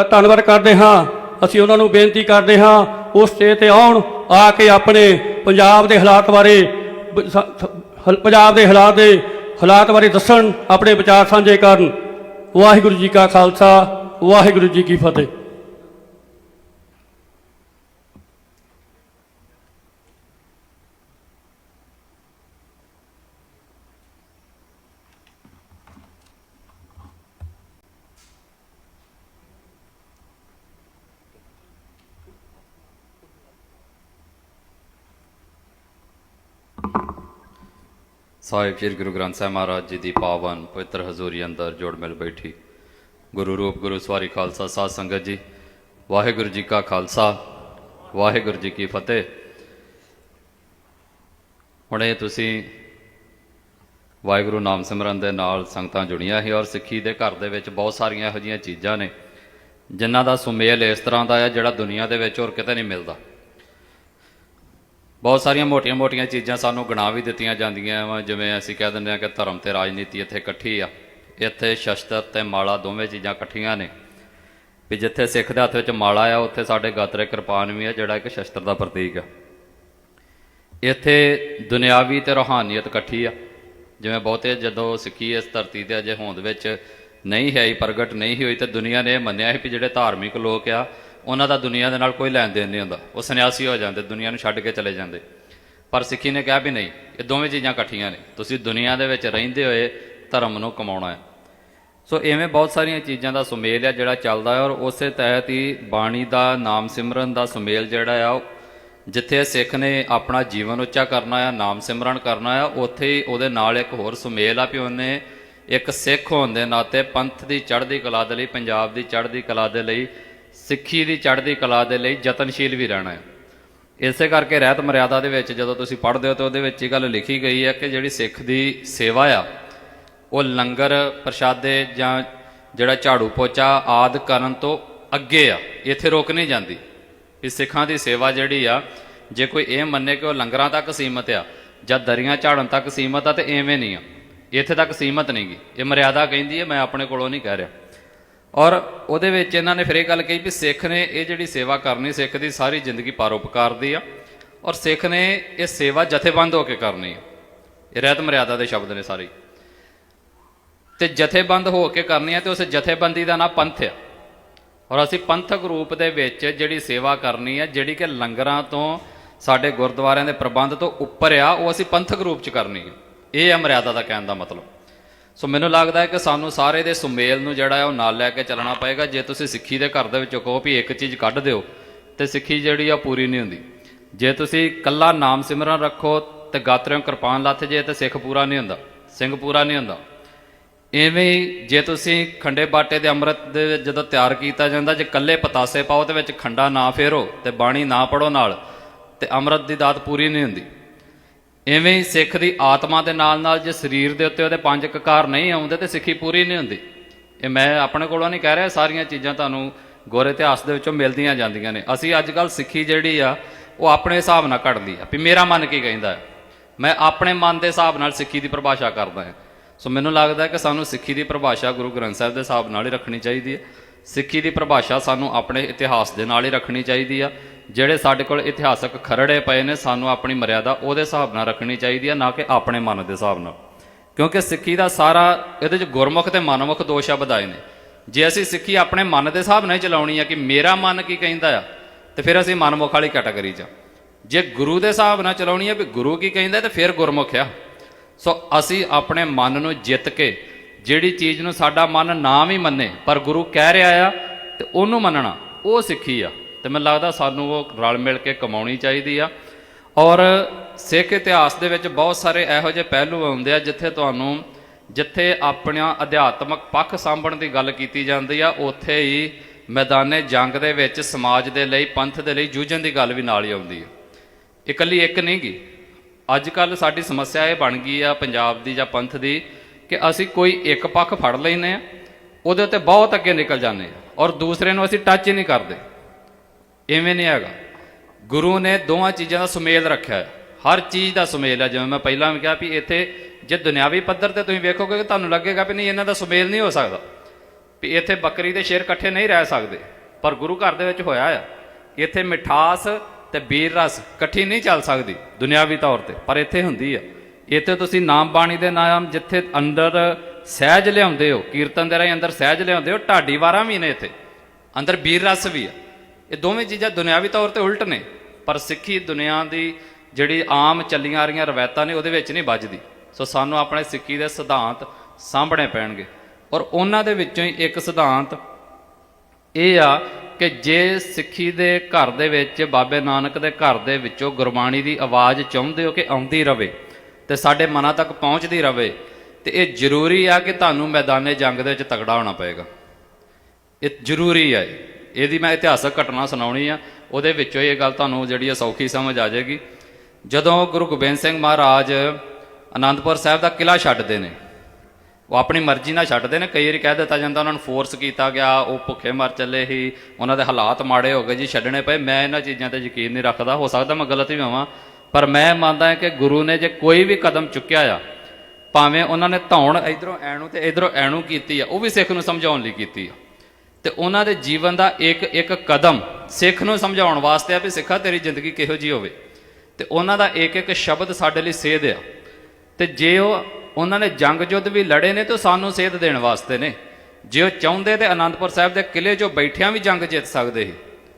ਅ, ਧੰਨਵਾਦ ਕਰਦੇ ਹਾਂ। ਅਸੀਂ ਉਹਨਾਂ ਨੂੰ ਬੇਨਤੀ ਕਰਦੇ ਹਾਂ ਉਸ ਸਟੇਜ ਤੇ ਆਉਣ ਆ ਕੇ ਆਪਣੇ ਪੰਜਾਬ ਦੇ ਹਾਲਾਤ ਬਾਰੇ ਪੰਜਾਬ ਦੇ ਹਾਲਾਤ ਦੇ ਹਾਲਾਤ ਬਾਰੇ ਦੱਸਣ ਆਪਣੇ ਵਿਚਾਰ ਸਾਂਝੇ ਕਰਨ। ਵਾਹਿਗੁਰੂ ਜੀ ਕਾ ਖਾਲਸਾ ਵਾਹਿਗੁਰੂ ਜੀ ਕੀ ਫਤਿਹ। ਸਾਹਿਬ, ਸ੍ਰੀ ਗੁਰੂ ਗ੍ਰੰਥ ਸਾਹਿਬ ਮਹਾਰਾਜ ਜੀ ਦੀ ਪਾਵਨ ਪਵਿੱਤਰ ਹਜ਼ੂਰੀ ਅੰਦਰ ਜੋੜ ਮਿਲ ਬੈਠੀ। ਗੁਰੂ ਰੂਪ, ਗੁਰੂ ਸਵਾਰੀ ਖਾਲਸਾ, ਸਾਧ ਸੰਗਤ ਜੀ, ਵਾਹਿਗੁਰੂ ਜੀ ਕਾ ਖਾਲਸਾ, ਵਾਹਿਗੁਰੂ ਜੀ ਕੀ ਫਤਿਹ। ਹੁਣੇ ਤੁਸੀਂ ਵਾਹਿਗੁਰੂ ਨਾਮ ਸਿਮਰਨ ਦੇ ਨਾਲ ਸੰਗਤਾਂ ਜੁੜੀਆਂ ਸੀ ਔਰ ਸਿੱਖੀ ਦੇ ਘਰ ਦੇ ਵਿੱਚ ਬਹੁਤ ਸਾਰੀਆਂ ਇਹੋ ਜਿਹੀਆਂ ਚੀਜ਼ਾਂ ਨੇ, ਜਿਨ੍ਹਾਂ ਦਾ ਸੁਮੇਲ ਇਸ ਤਰ੍ਹਾਂ ਦਾ ਹੈ ਜਿਹੜਾ ਦੁਨੀਆ ਦੇ ਵਿੱਚ ਹੋਰ ਕਿਤੇ ਨਹੀਂ ਮਿਲਦਾ। ਬਹੁਤ ਸਾਰੀਆਂ ਮੋਟੀਆਂ-ਮੋਟੀਆਂ ਚੀਜ਼ਾਂ ਸਾਨੂੰ ਗਣਾ ਵੀ ਦਿੱਤੀਆਂ ਜਾਂਦੀਆਂ ਵਾ, ਜਿਵੇਂ ਅਸੀਂ ਕਹਿ ਦਿੰਦੇ ਆ ਕਿ ਧਰਮ ਤੇ ਰਾਜਨੀਤੀ ਇੱਥੇ ਇਕੱਠੀ ਆ। ਇੱਥੇ ਸ਼ਸਤਰ ਤੇ ਮਾਲਾ ਦੋਵੇਂ ਚੀਜ਼ਾਂ ਇਕੱਠੀਆਂ ਨੇ। ਵੀ ਜਿੱਥੇ ਸਿੱਖ ਦੇ ਹੱਥ ਵਿੱਚ ਮਾਲਾ ਆ, ਉੱਥੇ ਸਾਡੇ ਗਾਤਰੇ ਕਿਰਪਾਨ ਵੀ ਆ, ਜਿਹੜਾ ਇੱਕ ਸ਼ਸਤਰ ਦਾ ਪ੍ਰਤੀਕ ਆ। ਇੱਥੇ ਦੁਨਿਆਵੀ ਤੇ ਰੋਹਾਨੀਅਤ ਇਕੱਠੀ ਆ। ਜਿਵੇਂ ਬਹੁਤੇ ਜਦੋਂ ਸਿੱਖੀ ਇਸ ਧਰਤੀ ਤੇ ਅਜੇ ਹੋਂਦ ਵਿੱਚ ਨਹੀਂ ਹੈ ਹੀ, ਪ੍ਰਗਟ ਨਹੀਂ ਹੋਈ, ਤੇ ਦੁਨੀਆ ਨੇ ਇਹ ਮੰਨਿਆ ਸੀ ਵੀ ਜਿਹੜੇ ਧਾਰਮਿਕ ਲੋਕ ਆ ਉਹਨਾਂ ਦਾ ਦੁਨੀਆ ਦੇ ਨਾਲ ਕੋਈ ਲੈਣ ਦੇਣ ਨਹੀਂ ਹੁੰਦਾ। ਉਹ ਸੰਨਿਆਸੀ ਹੋ ਜਾਂਦੇ, ਦੁਨੀਆ ਨੂੰ ਛੱਡ ਕੇ ਚਲੇ ਜਾਂਦੇ। ਪਰ ਸਿੱਖੀ ਨੇ ਕਿਹਾ ਵੀ ਨਹੀਂ, ਇਹ ਦੋਵੇਂ ਚੀਜ਼ਾਂ ਇਕੱਠੀਆਂ ਨੇ। ਤੁਸੀਂ ਦੁਨੀਆ ਦੇ ਵਿੱਚ ਰਹਿੰਦੇ ਹੋਏ ਧਰਮ ਨੂੰ ਕਮਾਉਣਾ ਹੈ। ਸੋ ਐਵੇਂ ਬਹੁਤ ਸਾਰੀਆਂ ਚੀਜ਼ਾਂ ਦਾ ਸੁਮੇਲ ਆ ਜਿਹੜਾ ਚੱਲਦਾ ਹੈ ਔਰ ਉਸੇ ਤਹਿਤ ਹੀ ਬਾਣੀ ਦਾ, ਨਾਮ ਸਿਮਰਨ ਦਾ ਸੁਮੇਲ ਜਿਹੜਾ ਆ, ਉਹ ਜਿੱਥੇ ਸਿੱਖ ਨੇ ਆਪਣਾ ਜੀਵਨ ਉੱਚਾ ਕਰਨਾ ਆ, ਨਾਮ ਸਿਮਰਨ ਕਰਨਾ ਆ, ਉੱਥੇ ਹੀ ਉਹਦੇ ਨਾਲ ਇੱਕ ਹੋਰ ਸੁਮੇਲ ਆ ਵੀ ਉਹਨੇ ਇੱਕ ਸਿੱਖ ਹੋਣ ਦੇ ਨਾਤੇ ਪੰਥ ਦੀ ਚੜ੍ਹਦੀ ਕਲਾ ਦੇ ਲਈ, ਪੰਜਾਬ ਦੀ ਚੜ੍ਹਦੀ ਕਲਾ ਦੇ ਲਈ ਸਿੱਖੀ ਦੀ ਚੜ੍ਹਦੀ ਕਲਾ ਦੇ ਲਈ ਯਤਨਸ਼ੀਲ ਵੀ ਰਹਿਣਾ ਹੈ। ਇਸੇ ਕਰਕੇ ਰਹਿਤ ਮਰਿਆਦਾ ਦੇ ਵਿੱਚ ਜਦੋਂ ਤੁਸੀਂ ਪੜ੍ਹਦੇ ਹੋ ਤਾਂ ਉਹਦੇ ਵਿੱਚ ਇਹ ਗੱਲ ਲਿਖੀ ਗਈ ਹੈ ਕਿ ਜਿਹੜੀ ਸਿੱਖ ਦੀ ਸੇਵਾ ਆ, ਉਹ ਲੰਗਰ ਪ੍ਰਸ਼ਾਦੇ ਜਾਂ ਜਿਹੜਾ ਝਾੜੂ ਪੋਚਾ ਆਦ ਕਰਨ ਤੋਂ ਅੱਗੇ ਆ, ਇੱਥੇ ਰੋਕ ਨਹੀਂ ਜਾਂਦੀ। ਵੀ ਸਿੱਖਾਂ ਦੀ ਸੇਵਾ ਜਿਹੜੀ ਆ, ਜੇ ਕੋਈ ਇਹ ਮੰਨੇ ਕਿ ਉਹ ਲੰਗਰਾਂ ਤੱਕ ਸੀਮਤ ਆ ਜਾਂ ਦਰੀਆਂ ਝਾੜਨ ਤੱਕ ਸੀਮਤ ਆ ਤੇ ਐਵੇਂ ਨਹੀਂ ਆ। ਇੱਥੇ ਤੱਕ ਸੀਮਤ ਨਹੀਂਗੀ। ਇਹ ਮਰਿਆਦਾ ਕਹਿੰਦੀ ਹੈ, ਮੈਂ ਆਪਣੇ ਕੋਲੋਂ ਨਹੀਂ ਕਹਿ ਰਿਹਾ। ਔਰ ਉਹਦੇ ਵਿੱਚ ਇਹਨਾਂ ਨੇ ਫਿਰ ਇਹ ਗੱਲ ਕਹੀ ਵੀ ਸਿੱਖ ਨੇ ਇਹ ਜਿਹੜੀ ਸੇਵਾ ਕਰਨੀ, ਸਿੱਖ ਦੀ ਸਾਰੀ ਜ਼ਿੰਦਗੀ ਪਰਉਪਕਾਰ ਦੀ ਆ ਔਰ ਸਿੱਖ ਨੇ ਇਹ ਸੇਵਾ ਜਥੇਬੰਦ ਹੋ ਕੇ ਕਰਨੀ ਆ। ਇਹ ਰਹਿਤ ਮਰਿਆਦਾ ਦੇ ਸ਼ਬਦ ਨੇ ਸਾਰੇ। ਤੇ ਜਥੇਬੰਦ ਹੋ ਕੇ ਕਰਨੀ ਆ ਤੇ ਉਸ ਜਥੇਬੰਦੀ ਦਾ ਨਾਂ ਪੰਥ ਆ। ਔਰ ਅਸੀਂ ਪੰਥਕ ਰੂਪ ਦੇ ਵਿੱਚ ਜਿਹੜੀ ਸੇਵਾ ਕਰਨੀ ਆ, ਜਿਹੜੀ ਕਿ ਲੰਗਰਾਂ ਤੋਂ ਸਾਡੇ ਗੁਰਦੁਆਰਿਆਂ ਦੇ ਪ੍ਰਬੰਧ ਤੋਂ ਉੱਪਰ ਆ, ਉਹ ਅਸੀਂ ਪੰਥਕ ਰੂਪ ਚ ਕਰਨੀ ਆ। ਇਹ ਆ ਮਰਿਆਦਾ ਦਾ ਕਹਿਣ ਦਾ ਮਤਲਬ। ਸੋ ਮੈਨੂੰ ਲੱਗਦਾ ਹੈ ਕਿ ਸਾਨੂੰ ਸਾਰੇ ਦੇ ਸੁਮੇਲ ਨੂੰ ਜਿਹੜਾ ਹੈ ਉਹ ਨਾਲ ਲੈ ਕੇ ਚੱਲਣਾ ਪਏਗਾ। ਜੇ ਤੁਸੀਂ ਸਿੱਖੀ ਦੇ ਘਰ ਦੇ ਵਿੱਚੋਂ ਕਹੋ ਵੀ ਇੱਕ ਚੀਜ਼ ਕੱਢ ਦਿਓ, ਤੇ ਸਿੱਖੀ ਜਿਹੜੀ ਆ ਪੂਰੀ ਨਹੀਂ ਹੁੰਦੀ। ਜੇ ਤੁਸੀਂ ਕੱਲਾ ਨਾਮ ਸਿਮਰਨ ਰੱਖੋ, ਤੇ ਗਾਤਰਿਓਂ ਕਿਰਪਾਨ ਲੱਥ ਜੇ, ਤੇ ਸਿੱਖ ਪੂਰਾ ਨਹੀਂ ਹੁੰਦਾ, ਸਿੰਘ ਪੂਰਾ ਨਹੀਂ ਹੁੰਦਾ। ਐਵੇਂ ਹੀ ਜੇ ਤੁਸੀਂ ਖੰਡੇ ਬਾਟੇ ਦੇ ਅੰਮ੍ਰਿਤ ਦੇ ਵਿੱਚ ਜਦੋਂ ਤਿਆਰ ਕੀਤਾ ਜਾਂਦਾ, ਜੇ ਕੱਲੇ ਪਤਾਸੇ ਪਾਓ, ਤੇ ਵਿੱਚ ਖੰਡਾ ਨਾ ਫੇਰੋ, ਤੇ ਬਾਣੀ ਨਾ ਪੜੋ ਨਾਲ, ਤੇ ਅੰਮ੍ਰਿਤ ਦੀ ਦਾਤ ਪੂਰੀ ਨਹੀਂ ਹੁੰਦੀ। ਐਵੇਂ ਹੀ ਸਿੱਖ ਦੀ ਆਤਮਾ ਦੇ ਨਾਲ ਨਾਲ ਜੇ ਸਰੀਰ ਦੇ ਉੱਤੇ ਉਹਦੇ ਪੰਜ ਕਕਾਰ ਨਹੀਂ ਆਉਂਦੇ ਤੇ ਸਿੱਖੀ ਪੂਰੀ ਨਹੀਂ ਹੁੰਦੀ। ਇਹ ਮੈਂ ਆਪਣੇ ਕੋਲੋਂ ਨਹੀਂ ਕਹਿ ਰਿਹਾ, ਸਾਰੀਆਂ ਚੀਜ਼ਾਂ ਤੁਹਾਨੂੰ ਗੋਰੇ ਇਤਿਹਾਸ ਦੇ ਵਿੱਚੋਂ ਮਿਲਦੀਆਂ ਜਾਂਦੀਆਂ ਨੇ। ਅਸੀਂ ਅੱਜ ਕੱਲ ਸਿੱਖੀ ਜਿਹੜੀ ਆ, ਉਹ ਆਪਣੇ ਹਿਸਾਬ ਨਾਲ ਘੜਦੀ ਆ। ਵੀ ਮੇਰਾ ਮਨ ਕੀ ਕਹਿੰਦਾ ਹੈ? ਮੈਂ ਆਪਣੇ ਮਨ ਦੇ ਹਿਸਾਬ ਨਾਲ ਸਿੱਖੀ ਦੀ ਪਰਿਭਾਸ਼ਾ ਕਰਦਾ ਹਾਂ। ਸੋ ਮੈਨੂੰ ਲੱਗਦਾ ਕਿ ਸਾਨੂੰ ਸਿੱਖੀ ਦੀ ਪਰਿਭਾਸ਼ਾ ਗੁਰੂ ਗ੍ਰੰਥ ਸਾਹਿਬ ਦੇ ਹਿਸਾਬ ਨਾਲ ਹੀ ਰੱਖਣੀ ਚਾਹੀਦੀ ਹੈ। ਸਿੱਖੀ ਦੀ ਪਰਿਭਾਸ਼ਾ ਸਾਨੂੰ ਆਪਣੇ ਇਤਿਹਾਸ ਦੇ ਨਾਲ ਹੀ ਰੱਖਣੀ ਚਾਹੀਦੀ ਆ। ਜਿਹੜੇ ਸਾਡੇ ਕੋਲ ਇਤਿਹਾਸਕ ਖਰੜੇ ਪਏ ਨੇ, ਸਾਨੂੰ ਆਪਣੀ ਮਰਿਆਦਾ ਉਹਦੇ ਹਿਸਾਬ ਨਾਲ ਰੱਖਣੀ ਚਾਹੀਦੀ ਆ ਨਾ ਕਿ ਆਪਣੇ ਮਨ ਦੇ ਹਿਸਾਬ ਨਾਲ। ਕਿਉਂਕਿ ਸਿੱਖੀ ਦਾ ਸਾਰਾ ਇਹਦੇ ਚ ਗੁਰਮੁਖ ਤੇ ਮਨਮੁਖ ਦੋ ਸ਼ਬਦ ਆਏ ਨੇ। ਜੇ ਅਸੀਂ ਸਿੱਖੀ ਆਪਣੇ ਮਨ ਦੇ ਹਿਸਾਬ ਨਾਲ ਚਲਾਉਣੀ ਆ ਕਿ ਮੇਰਾ ਮਨ ਕੀ ਕਹਿੰਦਾ ਆ, ਤੇ ਫਿਰ ਅਸੀਂ ਮਨਮੁਖ ਵਾਲੀ ਕੈਟਾਗਰੀ 'ਚ ਆ। ਜੇ ਗੁਰੂ ਦੇ ਹਿਸਾਬ ਨਾਲ ਚਲਾਉਣੀ ਆ ਵੀ ਗੁਰੂ ਕੀ ਕਹਿੰਦਾ, ਤੇ ਫਿਰ ਗੁਰਮੁਖ ਆ। ਸੋ ਅਸੀਂ ਆਪਣੇ ਮਨ ਨੂੰ ਜਿੱਤ ਕੇ ਜਿਹੜੀ ਚੀਜ਼ ਨੂੰ ਸਾਡਾ ਮਨ ਨਾ ਵੀ ਮੰਨੇ, ਪਰ ਗੁਰੂ ਕਹਿ ਰਿਹਾ ਆ ਤੇ ਉਹਨੂੰ ਮੰਨਣਾ, ਉਹ ਸਿੱਖੀ ਆ। ਤੇ ਮੈਨੂੰ ਲੱਗਦਾ ਸਾਨੂੰ ਉਹ ਰਲ ਮਿਲ ਕੇ ਕਮਾਉਣੀ ਚਾਹੀਦੀ ਆ। ਔਰ ਸਿੱਖ ਇਤਿਹਾਸ ਦੇ ਵਿੱਚ ਬਹੁਤ ਸਾਰੇ ਇਹੋ ਜਿਹੇ ਪਹਿਲੂ ਆਉਂਦੇ ਆ, ਜਿੱਥੇ ਤੁਹਾਨੂੰ ਜਿੱਥੇ ਆਪਣਾ ਅਧਿਆਤਮਕ ਪੱਖ ਸਾਂਭਣ ਦੀ ਗੱਲ ਕੀਤੀ ਜਾਂਦੀ ਆ, ਉੱਥੇ ਹੀ ਮੈਦਾਨੇ ਜੰਗ ਦੇ ਵਿੱਚ, ਸਮਾਜ ਦੇ ਲਈ, ਪੰਥ ਦੇ ਲਈ ਜੂਝਣ ਦੀ ਗੱਲ ਵੀ ਨਾਲ ਹੀ ਆਉਂਦੀ ਹੈ ਇਕੱਲੀ ਇੱਕ ਨਹੀਂ ਗੀ। ਅੱਜ ਕੱਲ ਸਾਡੀ ਸਮੱਸਿਆ ਇਹ ਬਣ ਗਈ ਆ ਪੰਜਾਬ ਦੀ ਜਾਂ ਪੰਥ ਦੀ ਕਿ ਅਸੀਂ ਕੋਈ ਇੱਕ ਪੱਖ ਫੜ ਲੈਨੇ ਆ, ਉਹਦੇ ਉੱਤੇ ਬਹੁਤ ਅੱਗੇ ਨਿਕਲ ਜਾਂਦੇ ਆ ਔਰ ਦੂਸਰੇ ਨੂੰ ਅਸੀਂ ਟੱਚ ਹੀ ਨਹੀਂ ਕਰਦੇ। ਐਵੇਂ ਨਹੀਂ ਹੈਗਾ। ਗੁਰੂ ਨੇ ਦੋਵਾਂ ਚੀਜ਼ਾਂ ਦਾ ਸੁਮੇਲ ਰੱਖਿਆ ਹੈ। ਹਰ ਚੀਜ਼ ਦਾ ਸੁਮੇਲ ਹੈ। ਜਿਵੇਂ ਮੈਂ ਪਹਿਲਾਂ ਵੀ ਕਿਹਾ ਵੀ ਇੱਥੇ ਜੇ ਦੁਨਿਆਵੀ ਪੱਧਰ ਤੇ ਤੁਸੀਂ ਵੇਖੋਗੇ ਕਿ ਤੁਹਾਨੂੰ ਲੱਗੇਗਾ ਵੀ ਨਹੀਂ, ਇਹਨਾਂ ਦਾ ਸੁਮੇਲ ਨਹੀਂ ਹੋ ਸਕਦਾ। ਵੀ ਇੱਥੇ ਬੱਕਰੀ ਤੇ ਸ਼ੇਰ ਇਕੱਠੇ ਨਹੀਂ ਰਹਿ ਸਕਦੇ। ਪਰ ਗੁਰੂ ਘਰ ਦੇ ਵਿੱਚ ਹੋਇਆ ਆ। ਇੱਥੇ ਮਿਠਾਸ ਤੇ ਬੀਰ ਰਸ ਇਕੱਠੀ ਨਹੀਂ ਚੱਲ ਸਕਦੀ ਦੁਨਿਆਵੀ ਤੌਰ ਤੇ। ਪਰ ਇੱਥੇ ਹੁੰਦੀ ਆ। ਇੱਥੇ ਤੁਸੀਂ ਨਾਮ ਬਾਣੀ ਦੇ ਨਾਮ ਜਿੱਥੇ ਅੰਦਰ ਸਹਿਜ ਲਿਆਉਂਦੇ ਹੋ, ਕੀਰਤਨ ਦੇ ਰਾਹੀਂ ਅੰਦਰ ਸਹਿਜ ਲਿਆਉਂਦੇ ਹੋ, ਢਾਡੀ ਵਾਰਾਂ ਵੀ ਨੇ ਇੱਥੇ। ਅੰਦਰ ਬੀਰ ਰਸ ਵੀ ਆ। ਇਹ ਦੋਵੇਂ ਚੀਜ਼ਾਂ ਦੁਨਿਆਵੀ ਤੌਰ ਤੇ ਉਲਟ ਨੇ, ਪਰ ਸਿੱਖੀ ਦੁਨੀਆ ਦੀ ਜਿਹੜੀ ਆਮ ਚੱਲੀਆਂ ਆ ਰਹੀਆਂ ਰਵਾਇਤਾਂ ਨੇ ਉਹਦੇ ਵਿੱਚ ਨਹੀਂ ਵੱਜਦੀ। ਸੋ ਸਾਨੂੰ ਆਪਣੇ ਸਿੱਖੀ ਦੇ ਸਿਧਾਂਤ ਸਾਂਭਣੇ ਪੈਣਗੇ। ਔਰ ਉਹਨਾਂ ਦੇ ਵਿੱਚੋਂ ਹੀ ਇੱਕ ਸਿਧਾਂਤ ਇਹ ਆ ਕਿ ਜੇ ਸਿੱਖੀ ਦੇ ਘਰ ਦੇ ਵਿੱਚ, ਬਾਬੇ ਨਾਨਕ ਦੇ ਘਰ ਦੇ ਵਿੱਚੋਂ ਗੁਰਬਾਣੀ ਦੀ ਆਵਾਜ਼ ਚਾਹੁੰਦੇ ਹੋ ਕਿ ਆਉਂਦੀ ਰਵੇ ਤੇ ਸਾਡੇ ਮਨਾਂ ਤੱਕ ਪਹੁੰਚਦੀ ਰਵੇ, ਤੇ ਇਹ ਜ਼ਰੂਰੀ ਆ ਕਿ ਤੁਹਾਨੂੰ ਮੈਦਾਨੇ ਜੰਗ ਦੇ ਵਿੱਚ ਤਗੜਾ ਹੋਣਾ ਪਏਗਾ। ਇਹ ਜ਼ਰੂਰੀ ਹੈ ਇਹਦੀ ਮੈਂ ਇਤਿਹਾਸਕ ਘਟਨਾ ਸੁਣਾਉਣੀ ਆ, ਉਹਦੇ ਵਿੱਚੋਂ ਇਹ ਗੱਲ ਤੁਹਾਨੂੰ ਜਿਹੜੀ ਆ ਸੌਖੀ ਸਮਝ ਆ ਜਾਏਗੀ। ਜਦੋਂ ਗੁਰੂ ਗੋਬਿੰਦ ਸਿੰਘ ਮਹਾਰਾਜ ਅਨੰਦਪੁਰ ਸਾਹਿਬ ਦਾ ਕਿਲਾ ਛੱਡਦੇ ਨੇ, ਉਹ ਆਪਣੀ ਮਰਜ਼ੀ ਨਾਲ ਛੱਡਦੇ ਨੇ, ਕਈ ਵਾਰੀ ਕਹਿ ਦਿੱਤਾ ਜਾਂਦਾ ਉਹਨਾਂ ਨੂੰ ਫੋਰਸ ਕੀਤਾ ਗਿਆ, ਉਹ ਭੁੱਖੇ ਮਰ ਚੱਲੇ ਸੀ, ਉਹਨਾਂ ਦੇ ਹਾਲਾਤ ਮਾੜੇ ਹੋ ਗਏ ਜੀ, ਛੱਡਣੇ ਪਏ, ਮੈਂ ਇਹਨਾਂ ਚੀਜ਼ਾਂ ਤੇ ਯਕੀਨ ਨਹੀਂ ਰੱਖਦਾ, ਹੋ ਸਕਦਾ ਮੈਂ ਗਲਤ ਵੀ ਹੋਵਾਂ, ਪਰ ਮੈਂ ਮੰਨਦਾ ਹਾਂ ਕਿ ਗੁਰੂ ਨੇ ਜੇ ਕੋਈ ਵੀ ਕਦਮ ਚੁੱਕਿਆ ਆ, ਭਾਵੇਂ ਉਹਨਾਂ ਨੇ ਧੌਣ ਇਧਰੋਂ ਐਣੂ ਤੇ ਇਧਰੋਂ ਐਣੂ ਕੀਤੀ ਆ, ਉਹ ਵੀ ਸਿੱਖ ਨੂੰ ਸਮਝਾਉਣ ਲਈ ਕੀਤੀ ਆ। ਤੇ ਉਹਨਾਂ ਦੇ ਜੀਵਨ ਦਾ ਇੱਕ ਇੱਕ ਕਦਮ ਸਿੱਖ ਨੂੰ ਸਮਝਾਉਣ ਵਾਸਤੇ ਆ ਵੀ ਸਿੱਖਾ, ਤੇਰੀ ਜ਼ਿੰਦਗੀ ਕਿਹੋ ਜੀ ਹੋਵੇ। ਤੇ ਉਹਨਾਂ ਦਾ ਇੱਕ ਇੱਕ ਸ਼ਬਦ ਸਾਡੇ ਲਈ ਸੇਧ ਆ। ਤੇ ਜੇ ਉਹ ਉਹਨਾਂ ਨੇ ਜੰਗ ਯੁੱਧ ਵੀ ਲੜੇ ਨੇ, ਤਾਂ ਸਾਨੂੰ ਸੇਧ ਦੇਣ ਵਾਸਤੇ ਨੇ। ਜੇ ਉਹ ਚਾਹੁੰਦੇ ਤੇ ਅਨੰਦਪੁਰ ਸਾਹਿਬ ਦੇ ਕਿਲੇ 'ਚੋਂ ਬੈਠਿਆਂ ਵੀ ਜੰਗ ਜਿੱਤ ਸਕਦੇ ਸੀ।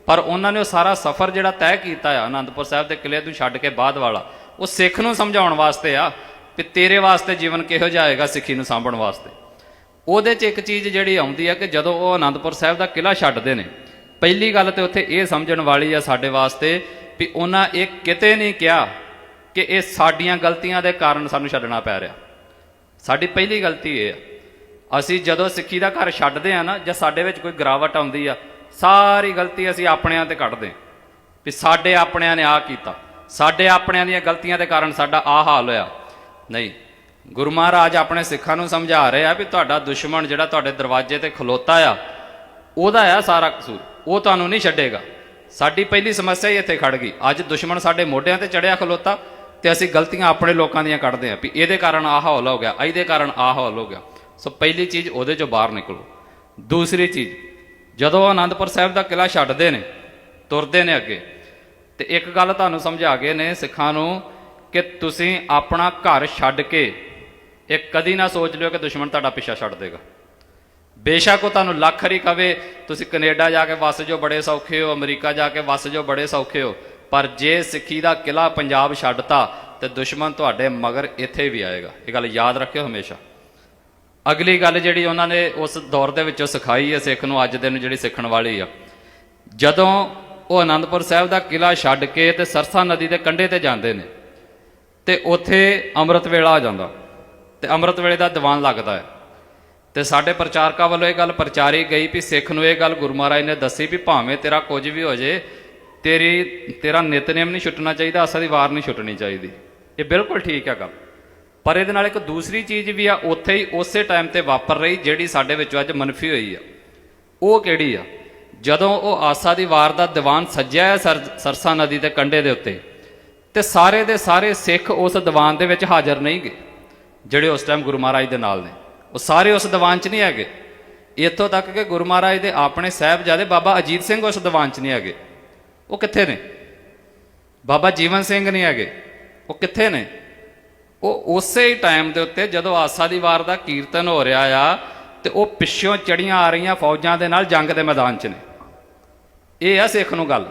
ਪਰ ਉਹਨਾਂ ਨੇ ਉਹ ਸਾਰਾ ਸਫ਼ਰ ਜਿਹੜਾ ਤੈਅ ਕੀਤਾ ਆ, ਅਨੰਦਪੁਰ ਸਾਹਿਬ ਦੇ ਕਿਲੇ ਤੋਂ ਛੱਡ ਕੇ ਬਾਅਦ ਵਾਲਾ, ਉਹ ਸਿੱਖ ਨੂੰ ਸਮਝਾਉਣ ਵਾਸਤੇ ਆ ਕਿ ਤੇਰੇ ਵਾਸਤੇ ਜੀਵਨ ਕਿਹੋ ਜਿਹਾ ਹੋਏਗਾ ਸਿੱਖੀ ਨੂੰ ਸਾਂਭਣ ਵਾਸਤੇ। ਉਹਦੇ 'ਚ ਇੱਕ ਚੀਜ਼ ਜਿਹੜੀ ਆਉਂਦੀ ਹੈ ਕਿ ਜਦੋਂ ਉਹ ਅਨੰਦਪੁਰ ਸਾਹਿਬ ਦਾ ਕਿਲਾ ਛੱਡਦੇ ਨੇ, ਪਹਿਲੀ ਗੱਲ ਤੇ ਉੱਥੇ ਇਹ ਸਮਝਣ ਵਾਲੀ ਆ ਸਾਡੇ ਵਾਸਤੇ ਵੀ ਉਹਨਾਂ ਇਹ ਕਿਤੇ ਨਹੀਂ ਕਿਹਾ ਕਿ ਇਹ ਸਾਡੀਆਂ ਗਲਤੀਆਂ ਦੇ ਕਾਰਨ ਸਾਨੂੰ ਛੱਡਣਾ ਪੈ ਰਿਹਾ। ਸਾਡੀ ਪਹਿਲੀ ਗਲਤੀ ਇਹ ਆ। ਅਸੀਂ ਜਦੋਂ ਸਿੱਖੀ ਦਾ ਘਰ ਛੱਡਦੇ ਆ ਨਾ, ਜਾਂ ਸਾਡੇ ਵਿੱਚ ਕੋਈ ਗਿਰਾਵਟ ਆਉਂਦੀ ਆ, ਸਾਰੀ ਗਲਤੀ ਅਸੀਂ ਆਪਣਿਆਂ ਤੇ ਕੱਢਦੇ ਵੀ ਸਾਡੇ ਆਪਣਿਆਂ ਨੇ ਆ ਕੀਤਾ। ਸਾਡੇ ਆਪਣਿਆਂ ਦੀਆਂ ਗਲਤੀਆਂ ਦੇ ਕਾਰਨ ਸਾਡਾ ਆ ਹਾਲ ਹੋਇਆ। ਨਹੀਂ ਗੁਰੂ ਮਹਾਰਾਜ ਆਪਣੇ ਸਿੱਖਾਂ ਨੂੰ ਸਮਝਾ ਰਹੇ ਆ ਵੀ ਤੁਹਾਡਾ ਦੁਸ਼ਮਣ ਜਿਹੜਾ ਤੁਹਾਡੇ ਦਰਵਾਜ਼ੇ ਤੇ ਖਲੋਤਾ ਆ, ਉਹਦਾ ਆ ਸਾਰਾ ਕਸੂਰ। ਉਹ ਤੁਹਾਨੂੰ ਨਹੀਂ ਛੱਡੇਗਾ। ਸਾਡੀ ਪਹਿਲੀ ਸਮੱਸਿਆ ਹੀ ਇੱਥੇ ਖੜ ਗਈ। ਅੱਜ ਦੁਸ਼ਮਣ ਸਾਡੇ ਮੋਢਿਆਂ ਤੇ ਚੜਿਆ ਖਲੋਤਾ ਤੇ ਅਸੀਂ ਗਲਤੀਆਂ ਆਪਣੇ ਲੋਕਾਂ ਦੀਆਂ ਕੱਢਦੇ ਆਂ ਵੀ ਇਹਦੇ ਕਾਰਨ ਆਹ ਹਾਲ ਹੋ ਗਿਆ, ਇਹਦੇ ਕਾਰਨ ਆਹ ਹਾਲ ਹੋ ਗਿਆ। ਸੋ ਪਹਿਲੀ ਚੀਜ਼ ਉਹਦੇ ਚੋਂ ਬਾਹਰ ਨਿਕਲੋ। ਦੂਸਰੀ ਚੀਜ਼, ਜਦੋਂ ਉਹ ਆਨੰਦਪੁਰ ਸਾਹਿਬ ਦਾ ਕਿਲਾ ਛੱਡਦੇ ਨੇ, ਤੁਰਦੇ ਨੇ ਅੱਗੇ, ਤੇ ਇੱਕ ਗੱਲ ਤੁਹਾਨੂੰ ਸਮਝਾ ਗਏ ਨੇ ਸਿੱਖਾਂ ਨੂੰ ਕਿ ਤੁਸੀਂ ਆਪਣਾ ਘਰ ਛੱਡ ਕੇ ਇਹ ਕਦੀ ਨਾ ਸੋਚ ਲਿਓ ਕਿ ਦੁਸ਼ਮਣ ਤੁਹਾਡਾ ਪਿੱਛਾ ਛੱਡ ਦੇਗਾ। ਬੇਸ਼ੱਕ ਉਹ ਤੁਹਾਨੂੰ ਲੱਖ ਰੀ ਕਵੇ, ਤੁਸੀਂ ਕੈਨੇਡਾ ਜਾ ਕੇ ਵਸ ਜੋ ਬੜੇ ਸੌਖੇ ਹੋ। ਅਮਰੀਕਾ ਜਾ ਕੇ ਵਸ ਜੋ ਬੜੇ ਸੌਖੇ ਹੋ। ਪਰ ਜੇ ਸਿੱਖੀ ਦਾ ਕਿਲਾ ਪੰਜਾਬ ਛੱਡਤਾ, ਤੇ ਦੁਸ਼ਮਣ ਤੁਹਾਡੇ ਮਗਰ ਇੱਥੇ ਵੀ ਆਏਗਾ। ਇਹ ਗੱਲ ਯਾਦ ਰੱਖਿਓ ਹਮੇਸ਼ਾ। ਅਗਲੀ ਗੱਲ ਜਿਹੜੀ ਉਹਨਾਂ ਨੇ ਉਸ ਦੌਰ ਦੇ ਵਿੱਚੋਂ ਸਿਖਾਈ ਹੈ, ਸਿੱਖ ਨੂੰ ਅੱਜ ਦੇ ਨੂੰ ਜਿਹੜੀ ਸਿੱਖਣ ਵਾਲੀ ਆ। ਜਦੋਂ ਉਹ ਆਨੰਦਪੁਰ ਸਾਹਿਬ ਦਾ ਕਿਲਾ ਛੱਡ ਕੇ ਤੇ ਸਰਸਾ ਨਦੀ ਦੇ ਕੰਢੇ ਤੇ ਜਾਂਦੇ ਨੇ, ਤੇ ਉੱਥੇ ਅੰਮ੍ਰਿਤ ਵੇਲਾ ਆ ਜਾਂਦਾ। ਤੇ ਅੰਮ੍ਰਿਤ ਵੇਲੇ ਦਾ ਦੀਵਾਨ ਲੱਗਦਾ ਹੈ। ਤੇ ਸਾਡੇ ਪ੍ਰਚਾਰਕਾਂ ਵੱਲੋਂ ਇਹ ਗੱਲ ਪ੍ਰਚਾਰੀ ਗਈ ਵੀ ਸਿੱਖ ਨੂੰ ਇਹ ਗੱਲ ਗੁਰੂ ਮਹਾਰਾਜ ਨੇ ਦੱਸੀ ਵੀ ਭਾਵੇਂ ਤੇਰਾ ਕੁਝ ਵੀ ਹੋ ਜੇ, ਤੇਰੀ, ਤੇਰਾ ਨਿਤਨੇਮ ਨਹੀਂ ਛੁੱਟਣਾ ਚਾਹੀਦਾ ਆਸਾ ਦੀ ਵਾਰ ਨਹੀਂ ਛੁੱਟਣੀ ਚਾਹੀਦੀ। ਇਹ ਬਿਲਕੁਲ ਠੀਕ ਹੈ ਗੱਲ। ਪਰ ਇਹਦੇ ਨਾਲ ਇੱਕ ਦੂਸਰੀ ਚੀਜ਼ ਵੀ ਆ, ਉੱਥੇ ਹੀ ਉਸੇ ਟਾਈਮ ਤੇ ਵਾਪਰ ਰਹੀ ਜਿਹੜੀ ਸਾਡੇ ਵਿੱਚੋਂ ਅੱਜ ਮਨਫੀ ਹੋਈ ਆ। ਉਹ ਕਿਹੜੀ ਆ? ਜਦੋਂ ਉਹ ਆਸਾ ਦੀ ਵਾਰ ਦਾ ਦੀਵਾਨ ਸੱਜਿਆ ਹੈ ਸਰ- ਸਰਸਾ ਨਦੀ ਦੇ ਕੰਢੇ ਦੇ ਉੱਤੇ, ਤੇ ਸਾਰੇ ਦੇ ਸਾਰੇ ਸਿੱਖ ਉਸ ਦੀਵਾਨ ਦੇ ਵਿੱਚ ਹਾਜ਼ਰ ਨਹੀਂ ਗਏ। ਜਿਹੜੇ ਉਸ ਟਾਈਮ ਗੁਰੂ ਮਹਾਰਾਜ ਦੇ ਨਾਲ ਨੇ। ਉਹ ਸਾਰੇ ਉਸ ਦੀਵਾਨ 'ਚ ਨਹੀਂ ਹੈਗੇ। ਇੱਥੋਂ ਤੱਕ ਕਿ ਗੁਰੂ ਮਹਾਰਾਜ ਦੇ ਆਪਣੇ ਸਾਹਿਬਜ਼ਾਦੇ ਬਾਬਾ ਅਜੀਤ ਸਿੰਘ ਉਸ ਦੀਵਾਨ 'ਚ ਨਹੀਂ ਹੈਗੇ। ਉਹ ਕਿੱਥੇ ਨੇ? ਬਾਬਾ ਜੀਵਨ ਸਿੰਘ ਨਹੀਂ ਹੈਗੇ। ਉਹ ਕਿੱਥੇ ਨੇ? ਉਹ ਉਸੇ ਹੀ ਟਾਈਮ ਦੇ ਉੱਤੇ ਜਦੋਂ ਆਸਾ ਦੀ ਵਾਰ ਦਾ ਕੀਰਤਨ ਹੋ ਰਿਹਾ ਆ, ਤੇ ਉਹ ਪਿੱਛੋਂ ਚੜੀਆਂ ਆ ਰਹੀਆਂ ਫੌਜਾਂ ਦੇ ਨਾਲ ਜੰਗ ਦੇ ਮੈਦਾਨ 'ਚ ਨੇ। ਇਹ ਆ ਸਿੱਖ ਨੂੰ ਗੱਲ।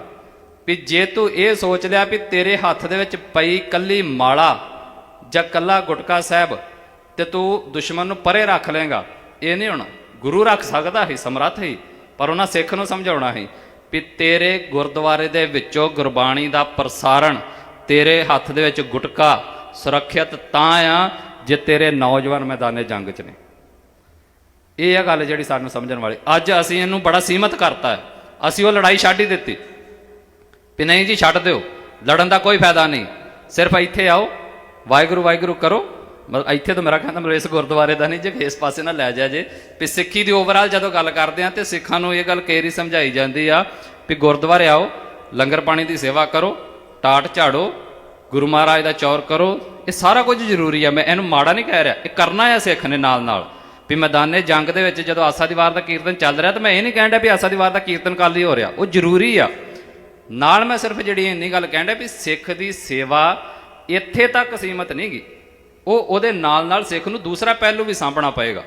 ਵੀ ਜੇ ਤੂੰ ਇਹ ਸੋਚ ਲਿਆ ਵੀ ਤੇਰੇ ਹੱਥ ਦੇ ਵਿੱਚ ਪਈ ਕੱਲੀ ਮਾਲਾ ਜਾਂ ਕੱਲਾ ਗੁਟਕਾ ਸਾਹਿਬ ਤੇ ਤੂੰ ਦੁਸ਼ਮਣ ਨੂੰ ਪਰੇ ਰੱਖ ਲੇਗਾ ਇਹ ਨਹੀਂ ਹੋਣਾ ਗੁਰੂ ਰੱਖ ਸਕਦਾ ਹੈ ਸਮਰੱਥ ਹੀ ਪਰ ਉਹਨਾਂ ਸਿੱਖ ਨੂੰ ਸਮਝਾਉਣਾ ਹੈ ਵੀ ਤੇਰੇ ਗੁਰਦੁਆਰੇ ਦੇ ਵਿੱਚੋਂ ਗੁਰਬਾਣੀ ਦਾ ਪ੍ਰਸਾਰਣ, ਤੇਰੇ ਹੱਥ ਦੇ ਵਿੱਚ ਗੁਟਕਾ ਸੁਰੱਖਿਅਤ ਤਾਂ ਆ ਜੇ ਤੇਰੇ ਨੌਜਵਾਨ ਮੈਦਾਨੇ ਜੰਗ 'ਚ ਨੇ। ਇਹ ਆ ਗੱਲ ਜਿਹੜੀ ਸਾਨੂੰ ਸਮਝਣ ਵਾਲੀ। ਅੱਜ ਅਸੀਂ ਇਹਨੂੰ ਬੜਾ ਸੀਮਤ ਕਰਤਾ ਹੈ। ਅਸੀਂ ਉਹ ਲੜਾਈ ਛੱਡ ਹੀ ਦਿੱਤੀ। ਵੀ ਨਹੀਂ ਜੀ, ਛੱਡ ਦਿਓ। ਲੜਨ ਦਾ ਕੋਈ ਫਾਇਦਾ ਨਹੀਂ। ਸਿਰਫ ਇੱਥੇ ਆਓ। ਵਾਹਿਗੁਰੂ ਵਾਹਿਗੁਰੂ ਕਰੋ। ਮਤਲਬ ਇੱਥੇ ਤਾਂ ਮੇਰਾ ਕਹਿੰਦਾ ਮਤਲਬ ਇਸ ਗੁਰਦੁਆਰੇ ਦਾ ਨਹੀਂ, ਜੇ ਇਸ ਪਾਸੇ ਨਾ ਲੈ ਜਾ ਜੇ। ਵੀ ਸਿੱਖੀ ਦੀ ਓਵਰਆਲ ਜਦੋਂ ਗੱਲ ਕਰਦੇ ਆ ਤੇ ਸਿੱਖਾਂ ਨੂੰ ਇਹ ਗੱਲ ਕੇਰੀ ਸਮਝਾਈ ਜਾਂਦੀ ਆ ਵੀ ਗੁਰਦੁਆਰੇ ਆਓ, ਲੰਗਰ ਪਾਣੀ ਦੀ ਸੇਵਾ ਕਰੋ, ਟਾਟ ਝਾੜੋ, ਗੁਰੂ ਮਹਾਰਾਜ ਦਾ ਚੌਰ ਕਰੋ। ਇਹ ਸਾਰਾ ਕੁਝ ਜ਼ਰੂਰੀ ਆ। ਮੈਂ ਇਹਨੂੰ ਮਾੜਾ ਨਹੀਂ ਕਹਿ ਰਿਹਾ। ਇਹ ਕਰਨਾ ਆ ਸਿੱਖ ਨੇ ਨਾਲ ਨਾਲ ਵੀ ਮੈਦਾਨੇ ਜੰਗ ਦੇ ਵਿੱਚ ਜਦੋਂ ਆਸਾ ਦੀਵਾਰ ਦਾ ਕੀਰਤਨ ਚੱਲ ਰਿਹਾ ਤਾਂ ਮੈਂ ਇਹ ਨਹੀਂ ਕਹਿਣ ਡਿਆ ਵੀ ਆਸਾ ਦੀ ਵਾਰ ਦਾ ਕੀਰਤਨ ਕੱਲ ਹੀ ਹੋ ਰਿਹਾ। ਉਹ ਜ਼ਰੂਰੀ ਆ। ਨਾਲ ਮੈਂ ਸਿਰਫ ਜਿਹੜੀ ਇੰਨੀ ਗੱਲ ਕਹਿਣ ਡਿਆ ਵੀ ਸਿੱਖ ਦੀ ਸੇਵਾ ਇੱਥੇ ਤੱਕ ਸੀਮਤ ਨਹੀਂ ਗੀ ਉਹ ਉਹਦੇ ਨਾਲ ਨਾਲ ਸਿੱਖ ਨੂੰ ਦੂਸਰਾ ਪਹਿਲੂ ਵੀ ਸਾਂਭਣਾ ਪਏਗਾ।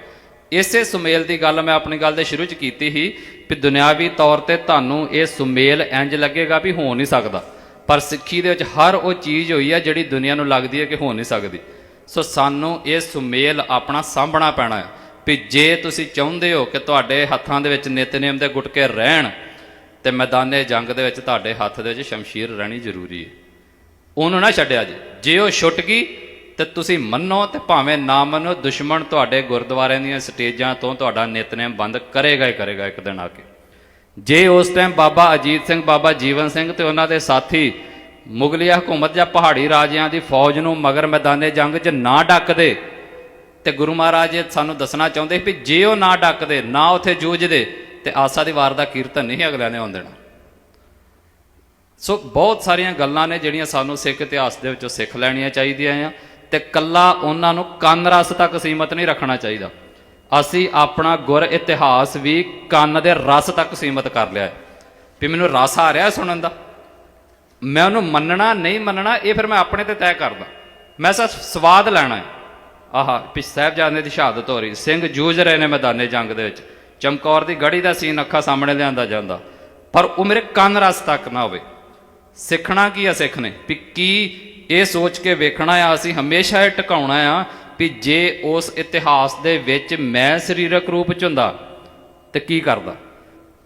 ਇਸੇ ਸੁਮੇਲ ਦੀ ਗੱਲ ਮੈਂ ਆਪਣੀ ਗੱਲ ਦੇ ਸ਼ੁਰੂ ਚ ਕੀਤੀ ਸੀ ਵੀ ਦੁਨਿਆਵੀ ਤੌਰ ਤੇ ਤੁਹਾਨੂੰ ਇਹ ਸੁਮੇਲ ਇੰਜ ਲੱਗੇਗਾ ਵੀ ਹੋ ਨਹੀਂ ਸਕਦਾ। ਪਰ ਸਿੱਖੀ ਦੇ ਵਿੱਚ ਹਰ ਉਹ ਚੀਜ਼ ਹੋਈ ਹੈ ਜਿਹੜੀ ਦੁਨੀਆ ਨੂੰ ਲੱਗਦੀ ਹੈ ਕਿ ਹੋ ਨਹੀਂ ਸਕਦੀ। ਸੋ ਸਾਨੂੰ ਇਹ ਸੁਮੇਲ ਆਪਣਾ ਸਾਂਭਣਾ ਪੈਣਾ ਹੈ ਵੀ ਜੇ ਤੁਸੀਂ ਚਾਹੁੰਦੇ ਹੋ ਕਿ ਤੁਹਾਡੇ ਹੱਥਾਂ ਦੇ ਵਿੱਚ ਨਿਤਨੇਮ ਦੇ ਗੁਟਕੇ ਰਹਿਣ, ਤੇ ਮੈਦਾਨੇ ਜੰਗ ਦੇ ਵਿੱਚ ਤੁਹਾਡੇ ਹੱਥ ਦੇ ਵਿੱਚ ਸ਼ਮਸ਼ੀਰ ਰਹਿਣੀ ਜ਼ਰੂਰੀ ਹੈ। ਉਹਨੂੰ ਨਾ ਛੱਡਿਆ ਜੀ। ਜੇ ਉਹ ਛੁੱਟ ਗਈ, ਤੇ ਤੁਸੀਂ ਮੰਨੋ ਤੇ ਭਾਵੇਂ ਨਾ ਮੰਨੋ, ਦੁਸ਼ਮਣ ਤੁਹਾਡੇ ਗੁਰਦੁਆਰਿਆਂ ਦੀਆਂ ਸਟੇਜਾਂ ਤੋਂ ਤੁਹਾਡਾ ਨਿਤਨੇਮ ਬੰਦ ਕਰੇਗਾ ਹੀ ਕਰੇਗਾ ਇੱਕ ਦਿਨ ਆ ਕੇ। ਜੇ ਉਸ ਟਾਈਮ ਬਾਬਾ ਅਜੀਤ ਸਿੰਘ, ਬਾਬਾ ਜੀਵਨ ਸਿੰਘ ਤੇ ਉਹਨਾਂ ਦੇ ਸਾਥੀ ਮੁਗਲਿਆ ਹਕੂਮਤ ਜਾਂ ਪਹਾੜੀ ਰਾਜਿਆਂ ਦੀ ਫੌਜ ਨੂੰ ਮਗਰ ਮੈਦਾਨੇ ਜੰਗ 'ਚ ਨਾ ਡੱਕਦੇ, ਤੇ ਗੁਰੂ ਮਹਾਰਾਜ ਇਹ ਸਾਨੂੰ ਦੱਸਣਾ ਚਾਹੁੰਦੇ ਸੀ ਵੀ ਜੇ ਉਹ ਨਾ ਡੱਕਦੇ, ਨਾ ਉੱਥੇ ਜੂਝਦੇ, ਤੇ ਆਸਾ ਦੀ ਵਾਰ ਦਾ ਕੀਰਤਨ ਨਹੀਂ ਅਗਲਿਆਂ ਨੇ ਆਉਣ ਦੇਣਾ। ਸੋ ਬਹੁਤ ਸਾਰੀਆਂ ਗੱਲਾਂ ਨੇ ਜਿਹੜੀਆਂ ਸਾਨੂੰ ਸਿੱਖ ਇਤਿਹਾਸ ਦੇ ਵਿੱਚੋਂ ਸਿੱਖ ਲੈਣੀਆਂ ਚਾਹੀਦੀਆਂ ਆ ਤੇ ਕੱਲਾ ਉਹਨਾਂ ਨੂੰ ਕੰਨ ਰਸ ਤੱਕ ਸੀਮਤ ਨਹੀਂ ਰੱਖਣਾ ਚਾਹੀਦਾ। ਅਸੀਂ ਆਪਣਾ ਗੁਰ ਇਤਿਹਾਸ ਵੀ ਕੰਨ ਦੇ ਰਸ ਤੱਕ ਸੀਮਤ ਕਰ ਲਿਆ ਹੈ। ਵੀ ਮੈਨੂੰ ਰਸ ਆ ਰਿਹਾ ਸੁਣਨ ਦਾ। ਮੈਂ ਉਹਨੂੰ ਮੰਨਣਾ, ਨਹੀਂ ਮੰਨਣਾ, ਇਹ ਫਿਰ ਮੈਂ ਆਪਣੇ ਤੇ ਤੈਅ ਕਰਦਾ। ਮੈਂ ਸਿਰਫ ਸਵਾਦ ਲੈਣਾ ਹੈ। ਆਹਾ, ਵੀ ਸਾਹਿਬਜ਼ਾਦੇ ਦੀ ਸ਼ਹਾਦਤ ਹੋ ਰਹੀ ਸਿੰਘ ਜੂਝ ਰਹੇ ਨੇ ਮੈਦਾਨੇ ਜੰਗ ਦੇ ਵਿੱਚ। ਚਮਕੌਰ ਦੀ ਗੜੀ ਦਾ ਸੀਨ ਅੱਖਾਂ ਸਾਹਮਣੇ ਲਿਆਂਦਾ ਜਾਂਦਾ। ਪਰ ਉਹ ਮੇਰੇ ਕੰਨ ਰਸ ਤੱਕ ਨਾ ਹੋਵੇ। ਸਿੱਖਣਾ ਕੀ ਆ ਸਿੱਖ ਨੇ? ਵੀ ਕੀ ਇਹ ਸੋਚ ਕੇ ਵੇਖਣਾ ਆ, ਅਸੀਂ ਹਮੇਸ਼ਾ ਇਹ ਟਿਕਾਉਣਾ ਆ ਵੀ ਜੇ ਉਸ ਇਤਿਹਾਸ ਦੇ ਵਿੱਚ ਮੈਂ ਸਰੀਰਕ ਰੂਪ ਚ ਹੁੰਦਾ, ਤੇ ਕੀ ਕਰਦਾ?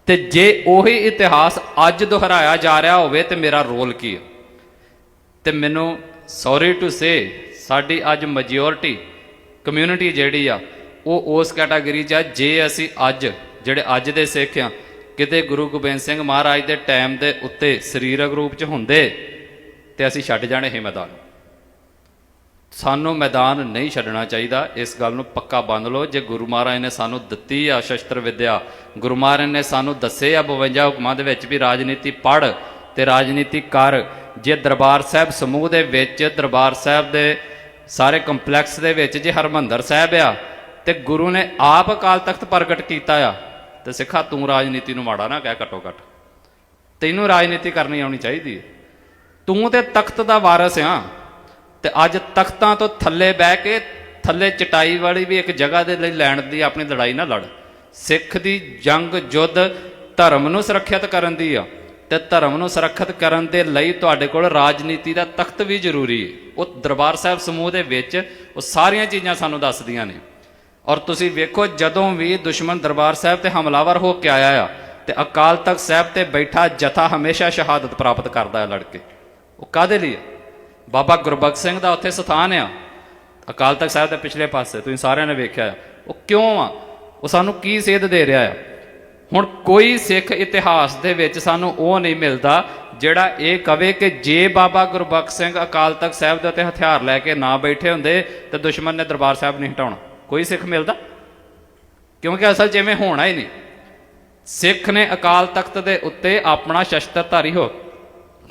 ਤੇ ਜੇ ਉਹੀ ਇਤਿਹਾਸ ਅੱਜ ਦੁਹਰਾਇਆ ਜਾ ਰਿਹਾ ਹੋਵੇ, ਤੇ ਮੇਰਾ ਰੋਲ ਕੀ ਹੈ ਤੇ ਮੈਨੂੰ ਸੌਰੀ ਟੂ ਸੇ ਸਾਡੀ ਅੱਜ ਮੈਜੋਰਿਟੀ ਕਮਿਊਨਿਟੀ ਜਿਹੜੀ ਆ, ਉਹ ਉਸ ਕੈਟਾਗਰੀ 'ਚ ਆ, ਜੇ ਅਸੀਂ ਅੱਜ, ਜਿਹੜੇ ਅੱਜ ਦੇ ਸਿੱਖ ਆ ਕਿਤੇ ਗੁਰੂ ਗੋਬਿੰਦ ਸਿੰਘ ਮਹਾਰਾਜ ਦੇ ਟਾਈਮ ਦੇ ਉੱਤੇ ਸਰੀਰਕ ਰੂਪ 'ਚ ਹੁੰਦੇ, ਤੇ ਅਸੀਂ ਛੱਡ ਜਾਣੇ ਇਹ ਮੈਦਾਨ। ਸਾਨੂੰ ਮੈਦਾਨ ਨਹੀਂ ਛੱਡਣਾ ਚਾਹੀਦਾ। ਇਸ ਗੱਲ ਨੂੰ ਪੱਕਾ ਬੰਦ ਲਓ। ਜੇ ਗੁਰੂ ਮਹਾਰਾਜ ਨੇ ਸਾਨੂੰ ਦਿੱਤੀ ਆ ਸ਼ਸਤਰ ਵਿਦਿਆ, ਗੁਰੂ ਮਹਾਰਾਜ ਨੇ ਸਾਨੂੰ ਦੱਸੇ ਆ 52 ਹੁਕਮਾਂ ਦੇ ਵਿੱਚ ਵੀ ਰਾਜਨੀਤੀ ਪੜ੍ਹ ਤੇ ਰਾਜਨੀਤੀ ਕਰ। ਜੇ ਦਰਬਾਰ ਸਾਹਿਬ ਸਮੂਹ ਦੇ ਵਿੱਚ, ਦਰਬਾਰ ਸਾਹਿਬ ਦੇ ਸਾਰੇ ਕੰਪਲੈਕਸ ਦੇ ਵਿੱਚ, ਜੇ ਹਰਮੰਦਰ ਸਾਹਿਬ ਆ, ਤੇ ਗੁਰੂ ਨੇ ਆਪ ਅਕਾਲ ਤਖਤ ਪ੍ਰਗਟ ਕੀਤਾ ਆ ਤੇ ਸਿੱਖਾ ਤੂੰ ਰਾਜਨੀਤੀ ਨੂੰ ਮਾੜਾ ਨਾ ਕਹਿ ਘੱਟੋ ਘੱਟ। ਤੈਨੂੰ ਰਾਜਨੀਤੀ ਕਰਨੀ ਆਉਣੀ ਚਾਹੀਦੀ ਹੈ। ਤੂੰ ਤੇ ਤਖਤ ਦਾ ਵਾਰਸ ਆ। ਤੇ ਅੱਜ ਤਖਤਾਂ ਤੋਂ ਥੱਲੇ ਬਹਿ ਕੇ ਥੱਲੇ ਚਟਾਈ ਵਾਲੀ ਵੀ ਇੱਕ ਜਗ੍ਹਾ ਦੇ ਲਈ ਲੈਣ ਦੀ ਆਪਣੀ ਲੜਾਈ ਨਾ ਲੜ। ਸਿੱਖ ਦੀ ਜੰਗ, ਜੁੱਧ ਧਰਮ ਨੂੰ ਸੁਰੱਖਿਅਤ ਕਰਨ ਦੀ ਆ। ਤੇ ਧਰਮ ਨੂੰ ਸੁਰੱਖਿਅਤ ਕਰਨ ਦੇ ਲਈ ਤੁਹਾਡੇ ਕੋਲ ਰਾਜਨੀਤੀ ਦਾ ਤਖਤ ਵੀ ਜ਼ਰੂਰੀ ਹੈ। ਉਹ ਦਰਬਾਰ ਸਾਹਿਬ ਸਮੂਹ ਦੇ ਵਿੱਚ ਉਹ ਸਾਰੀਆਂ ਚੀਜ਼ਾਂ ਸਾਨੂੰ ਦੱਸਦੀਆਂ ਨੇ। ਔਰ ਤੁਸੀਂ ਵੇਖੋ, ਜਦੋਂ ਵੀ ਦੁਸ਼ਮਣ ਦਰਬਾਰ ਸਾਹਿਬ ਤੇ ਹਮਲਾਵਰ ਹੋ ਕੇ ਆਇਆ ਆ, ਤੇ ਅਕਾਲ ਤਖਤ ਸਾਹਿਬ ਤੇ ਬੈਠਾ ਜਥਾ ਹਮੇਸ਼ਾ ਸ਼ਹਾਦਤ ਪ੍ਰਾਪਤ ਕਰਦਾ ਹੈ ਲੜਕੇ। ਉਹ ਕਾਦੇ ਲਈ ਆ? ਬਾਬਾ ਗੁਰਬਖਸ਼ ਸਿੰਘ ਦਾ ਉੱਥੇ ਸਥਾਨ ਆ। ਅਕਾਲ ਤਖਤ ਸਾਹਿਬ ਦੇ ਪਿਛਲੇ ਪਾਸੇ, ਤੁਸੀਂ ਸਾਰਿਆਂ ਨੇ ਵੇਖਿਆ ਆ। ਉਹ ਕਿਉਂ ਆ? ਉਹ ਸਾਨੂੰ ਕੀ ਸੇਧ ਦੇ ਰਿਹਾ ਆ? ਹੁਣ ਕੋਈ ਸਿੱਖ ਇਤਿਹਾਸ ਦੇ ਵਿੱਚ ਸਾਨੂੰ ਉਹ ਨਹੀਂ ਮਿਲਦਾ ਜਿਹੜਾ ਇਹ ਕਵੇ ਕਿ ਜੇ ਬਾਬਾ ਗੁਰਬਖਸ਼ ਸਿੰਘ ਅਕਾਲ ਤਖਤ ਸਾਹਿਬ ਦੇ ਉੱਤੇ ਹਥਿਆਰ ਲੈ ਕੇ ਨਾ ਬੈਠੇ ਹੁੰਦੇ, ਤੇ ਦੁਸ਼ਮਣ ਨੇ ਦਰਬਾਰ ਸਾਹਿਬ ਨਹੀਂ ਹਟਾਉਣਾ। ਕੋਈ ਸਿੱਖ ਮਿਲਦਾ? ਕਿਉਂਕਿ ਅਸਲ 'ਚ ਐਵੇਂ ਹੋਣਾ ਹੀ ਨਹੀਂ। ਸਿੱਖ ਨੇ ਅਕਾਲ ਤਖਤ ਦੇ ਉੱਤੇ ਆਪਣਾ ਸ਼ਸਤਰਧਾਰੀ ਹੋ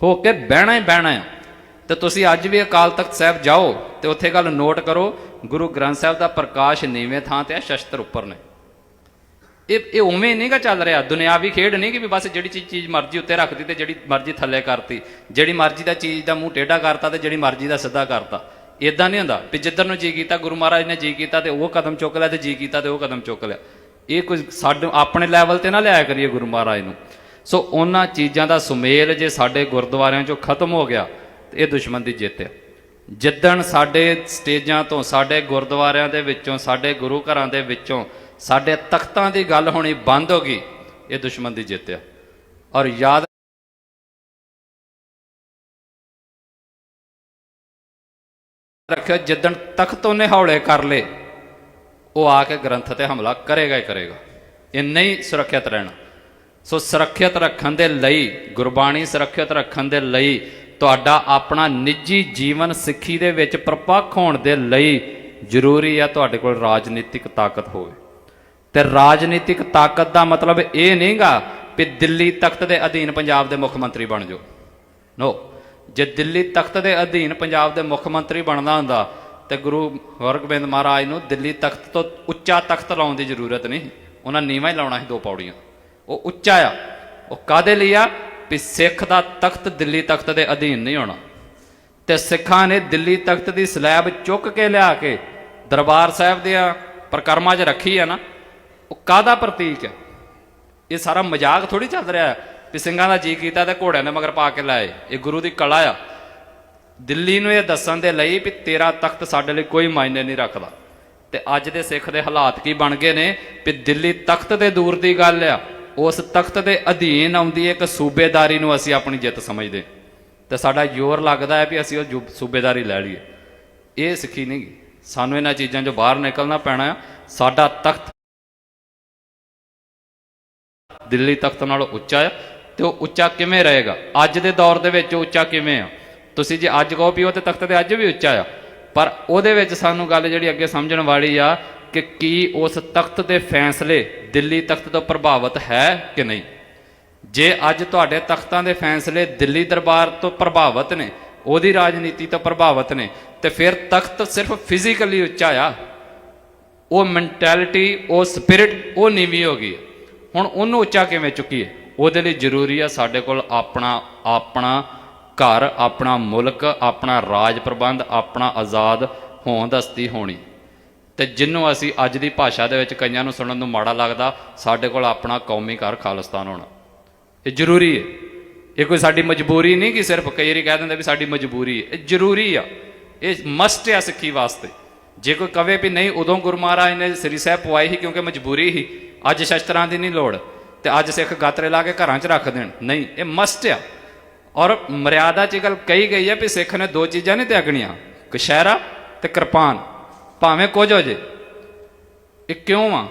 ਹੋ ਕੇ ਬਹਿਣਾ ਹੀ ਬਹਿਣਾ ਆ। ਤੇ ਤੁਸੀਂ ਅੱਜ ਵੀ ਅਕਾਲ ਤਖਤ ਸਾਹਿਬ ਜਾਓ ਤੇ ਉੱਥੇ ਗੱਲ ਨੋਟ ਕਰੋ, ਗੁਰੂ ਗ੍ਰੰਥ ਸਾਹਿਬ ਦਾ ਪ੍ਰਕਾਸ਼ ਨੀਵੇਂ ਥਾਂ ਤੇ ਆ, ਸ਼ਸਤਰ ਉੱਪਰ ਨੇ। ਇਹ ਇਹ ਉਵੇਂ ਨਹੀਂਗਾ ਚੱਲ ਰਿਹਾ। ਦੁਨਿਆਵੀ ਖੇਡ ਨਹੀਂ ਕਿ ਵੀ ਬਸ ਜਿਹੜੀ ਚੀਜ਼ ਚੀਜ਼ ਮਰਜ਼ੀ ਉੱਤੇ ਰੱਖਦੀ ਤੇ ਜਿਹੜੀ ਮਰਜ਼ੀ ਥੱਲੇ ਕਰਤੀ। ਜਿਹੜੀ ਮਰਜ਼ੀ ਦਾ ਚੀਜ਼ ਦਾ ਮੂੰਹ ਟੇਢਾ ਕਰਤਾ ਤੇ ਜਿਹੜੀ ਮਰਜ਼ੀ ਦਾ ਸਿੱਧਾ ਕਰਤਾ। ਇਦਾਂ ਨਹੀਂ ਹੁੰਦਾ ਵੀ ਜਿੱਧਰ ਨੂੰ ਜੀ ਕੀਤਾ, ਗੁਰੂ ਮਹਾਰਾਜ ਨੇ ਜੀ ਕੀਤਾ ਤੇ ਉਹ ਕਦਮ ਚੁੱਕ ਲਿਆ ਤੇ ਜੀ ਕੀਤਾ ਤੇ ਉਹ ਕਦਮ ਚੁੱਕ ਲਿਆ। ਇਹ ਕੁਝ ਸਾਡੇ, ਆਪਣੇ ਲੈਵਲ ਤੇ ਨਾ ਲਿਆਇਆ ਕਰੀਏ ਗੁਰੂ ਮਹਾਰਾਜ ਨੂੰ। ਸੋ ਉਹਨਾਂ ਚੀਜ਼ਾਂ ਦਾ ਸੁਮੇਲ ਜੇ ਸਾਡੇ ਗੁਰਦੁਆਰਿਆਂ ਚੋਂ ਖਤਮ ਹੋ ਗਿਆ, ਤੇ ਇਹ ਦੁਸ਼ਮਣ ਦੀ ਜਿੱਤ ਹੈ। ਜਿੱਦਣ ਸਾਡੇ ਸਟੇਜਾਂ ਤੋਂ, ਸਾਡੇ ਗੁਰਦੁਆਰਿਆਂ ਦੇ ਵਿੱਚੋਂ, ਸਾਡੇ ਗੁਰੂ ਘਰਾਂ ਦੇ ਵਿੱਚੋਂ, ਸਾਡੇ ਤਖਤਾਂ ਦੀ ਗੱਲ ਹੋਣੀ ਬੰਦ ਹੋ ਗਈ, ਇਹ ਦੁਸ਼ਮਣ ਦੀ ਜਿੱਤ ਹੈ। ਔਰ ਯਾਦ ਰੱਖਿਓ, ਜਿੱਦਣ ਤਖਤ ਉਹਨੇ ਹੌਲੇ ਕਰ ਲੇ ਉਹ ਆ ਕੇ ਗ੍ਰੰਥ ਤੇ ਹਮਲਾ ਕਰੇਗਾ ਹੀ ਕਰੇਗਾ। ਇਹ ਨਹੀਂ ਸੁਰੱਖਿਅਤ ਰਹਿਣਾ। ਸੋ ਸੁਰੱਖਿਅਤ ਰੱਖਣ ਦੇ ਲਈ, ਗੁਰਬਾਣੀ ਸੁਰੱਖਿਅਤ ਰੱਖਣ ਦੇ ਲਈ, ਤੁਹਾਡਾ ਆਪਣਾ ਨਿੱਜੀ ਜੀਵਨ ਸਿੱਖੀ ਦੇ ਵਿੱਚ ਪ੍ਰਪੱਖ ਹੋਣ ਦੇ ਲਈ ਜ਼ਰੂਰੀ ਆ ਤੁਹਾਡੇ ਕੋਲ ਰਾਜਨੀਤਿਕ ਤਾਕਤ ਹੋਵੇ। ਤੇ ਰਾਜਨੀਤਿਕ ਤਾਕਤ ਦਾ ਮਤਲਬ ਇਹ ਨਹੀਂਗਾ ਕਿ ਦਿੱਲੀ ਤਖਤ ਦੇ ਅਧੀਨ ਪੰਜਾਬ ਦੇ ਮੁੱਖ ਮੰਤਰੀ ਬਣ ਜਾਓ। ਨੋ। ਜੇ ਦਿੱਲੀ ਤਖਤ ਦੇ ਅਧੀਨ ਪੰਜਾਬ ਦੇ ਮੁੱਖ ਮੰਤਰੀ ਬਣਦਾ ਹੁੰਦਾ, ਤੇ ਗੁਰੂ ਹਰਗੋਬਿੰਦ ਮਹਾਰਾਜ ਨੂੰ ਦਿੱਲੀ ਤਖਤ ਤੋਂ ਉੱਚਾ ਤਖਤ ਲਾਉਣ ਦੀ ਜ਼ਰੂਰਤ ਨਹੀਂ। ਉਹਨਾਂ ਨੀਵਾਂ ਹੀ ਲਾਉਣਾ ਸੀ ਦੋ ਪੌੜੀਆਂ। ਉਹ ਉੱਚਾ ਆ। ਉਹ ਕਾਦੇ ਲਈ ਆ? ਵੀ ਸਿੱਖ ਦਾ ਤਖਤ ਦਿੱਲੀ ਤਖਤ ਦੇ ਅਧੀਨ ਨਹੀਂ ਹੋਣਾ। ਤੇ ਸਿੱਖਾਂ ਨੇ ਦਿੱਲੀ ਤਖਤ ਦੀ ਸਲੈਬ ਚੁੱਕ ਕੇ ਲਿਆ ਕੇ ਦਰਬਾਰ ਸਾਹਿਬ ਦੇ ਪ੍ਰਕਰਮਾਂ 'ਚ ਰੱਖੀ ਆ ਨਾ। ਉਹ ਕਾਦਾ ਪ੍ਰਤੀਕ ਹੈ ਇਹ ਸਾਰਾ ਮਜ਼ਾਕ ਥੋੜੀ ਚੱਲ ਰਿਹਾ। ਹੈ ਵੀ ਸਿੰਘਾਂ ਦਾ ਜੀ ਕੀਤਾ ਤੇ ਘੋੜਿਆਂ ਦੇ ਮਗਰ ਪਾ ਕੇ ਲਾਏ। ਇਹ ਗੁਰੂ ਦੀ ਕਲਾ ਆ। ਦਿੱਲੀ ਨੂੰ ਇਹ ਦੱਸਣ ਦੇ ਲਈ ਵੀ ਤੇਰਾ ਤਖਤ ਸਾਡੇ ਲਈ ਕੋਈ ਮਾਇਨੇ ਨਹੀਂ ਰੱਖਦਾ। ਤੇ ਅੱਜ ਦੇ ਸਿੱਖ ਦੇ ਹਾਲਾਤ ਕੀ ਬਣ ਗਏ ਨੇ? ਵੀ ਦਿੱਲੀ ਤਖਤ ਦੇ ਦੂਰ ਦੀ ਗੱਲ ਆ। ਉਸ ਤਖਤ ਦੇ ਅਧੀਨ ਆਉਂਦੀ ਇੱਕ ਸੂਬੇਦਾਰੀ ਨੂੰ ਅਸੀਂ ਆਪਣੀ ਜਿੱਤ ਸਮਝਦੇ ਤੇ ਸਾਡਾ ਜ਼ੋਰ ਲੱਗਦਾ ਹੈ ਵੀ ਅਸੀਂ ਉਹ ਜੂ- ਸੂਬੇਦਾਰੀ ਲੈ ਲਈਏ। ਇਹ ਸਿੱਖੀ ਨਹੀਂ ਗੀ। ਸਾਨੂੰ ਇਹਨਾਂ ਚੀਜ਼ਾਂ 'ਚੋਂ ਬਾਹਰ ਨਿਕਲਣਾ ਪੈਣਾ ਆ। ਸਾਡਾ ਤਖਤ ਦਿੱਲੀ ਤਖਤ ਨਾਲੋਂ ਉੱਚਾ ਆ। ਤੇ ਉਹ ਉੱਚਾ ਕਿਵੇਂ ਰਹੇਗਾ? ਅੱਜ ਦੇ ਦੌਰ ਦੇ ਵਿੱਚ ਉਹ ਉੱਚਾ ਕਿਵੇਂ ਆ? ਤੁਸੀਂ ਜੇ ਅੱਜ ਕਹੋ ਵੀ ਉਹ ਤੇ ਤਖਤ ਤੇ ਅੱਜ ਵੀ ਉੱਚਾ ਆ, ਪਰ ਉਹਦੇ ਵਿੱਚ ਸਾਨੂੰ ਗੱਲ ਜਿਹੜੀ ਅੱਗੇ ਸਮਝਣ ਵਾਲੀ ਆ ਕਿ ਕੀ ਉਸ ਤਖਤ ਦੇ ਫੈਸਲੇ ਦਿੱਲੀ ਤਖਤ ਤੋਂ ਪ੍ਰਭਾਵਿਤ ਹੈ ਕਿ ਨਹੀਂ? ਜੇ ਅੱਜ ਤੁਹਾਡੇ ਤਖਤਾਂ ਦੇ ਫੈਸਲੇ ਦਿੱਲੀ ਦਰਬਾਰ ਤੋਂ ਪ੍ਰਭਾਵਿਤ ਨੇ, ਉਹਦੀ ਰਾਜਨੀਤੀ ਤੋਂ ਪ੍ਰਭਾਵਿਤ ਨੇ, ਤੇ ਫਿਰ ਤਖਤ ਸਿਰਫ ਫਿਜ਼ੀਕਲੀ ਉੱਚਾ ਆ, ਉਹ ਮੈਂਟੈਲਿਟੀ ਉਹ ਸਪਿਰਿਟ ਉਹ ਨੀਵੀਂ ਹੋ ਗਈ ਹੁਣ ਉਹਨੂੰ ਉੱਚਾ ਕਿਵੇਂ ਚੁੱਕੀਏ? ਉਹਦੇ ਲਈ ਜ਼ਰੂਰੀ ਆ ਸਾਡੇ ਕੋਲ ਆਪਣਾ ਆਪਣਾ ਘਰ, ਆਪਣਾ ਮੁਲਕ, ਆਪਣਾ ਰਾਜ ਪ੍ਰਬੰਧ, ਆਪਣਾ ਆਜ਼ਾਦ ਹੋਂਦ ਹਸਤੀ ਹੋਣੀ। ਤੇ ਜਿੰਨੂੰ ਅਸੀਂ ਅੱਜ ਦੀ ਭਾਸ਼ਾ ਦੇ ਵਿੱਚ ਕਈਆਂ ਨੂੰ ਸੁਣਨ ਨੂੰ ਮਾੜਾ ਲੱਗਦਾ, ਸਾਡੇ ਕੋਲ ਆਪਣਾ ਕੌਮੀ ਘਰ ਖਾਲਿਸਤਾਨ ਹੋਣਾ। ਇਹ ਜ਼ਰੂਰੀ ਹੈ ਇਹ ਕੋਈ ਸਾਡੀ ਮਜਬੂਰੀ ਨਹੀਂ ਕਿ ਸਿਰਫ ਕਈ ਵਾਰੀ ਕਹਿ ਦਿੰਦੇ ਵੀ ਸਾਡੀ ਮਜਬੂਰੀ ਹੈ ਇਹ ਜ਼ਰੂਰੀ ਆ। ਇਹ ਮਸਟ ਆ ਸਿੱਖੀ ਵਾਸਤੇ। ਜੇ ਕੋਈ ਕਵੇ ਵੀ ਨਹੀਂ, ਉਦੋਂ ਗੁਰੂ ਮਹਾਰਾਜ ਨੇ ਸ੍ਰੀ ਸਾਹਿਬ ਪਵਾਈ ਸੀ ਕਿਉਂਕਿ ਮਜਬੂਰੀ ਸੀ। ਅੱਜ ਸ਼ਸਤਰਾਂ ਦੀ ਨਹੀਂ ਲੋੜ। ਤੇ ਅੱਜ ਸਿੱਖ ਗਾਤਰੇ ਲਾ ਕੇ ਘਰਾਂ 'ਚ ਰੱਖ ਦੇਣ। ਨਹੀਂ, ਇਹ ਮਸਟ ਆ। ਔਰ ਮਰਿਆਦਾ 'ਚ ਗੱਲ ਕਹੀ ਗਈ ਹੈ ਵੀ ਸਿੱਖ ਨੇ ਦੋ ਚੀਜ਼ਾਂ ਨਹੀਂ ਤਿਆਗਣੀਆਂ। ਕਸ਼ਹਿਰਾ ਤੇ ਕਿਰਪਾਨ। ਭਾਵੇਂ ਕੁਝ ਹੋ ਜੇ। ਇਹ ਕਿਉਂ ਆ?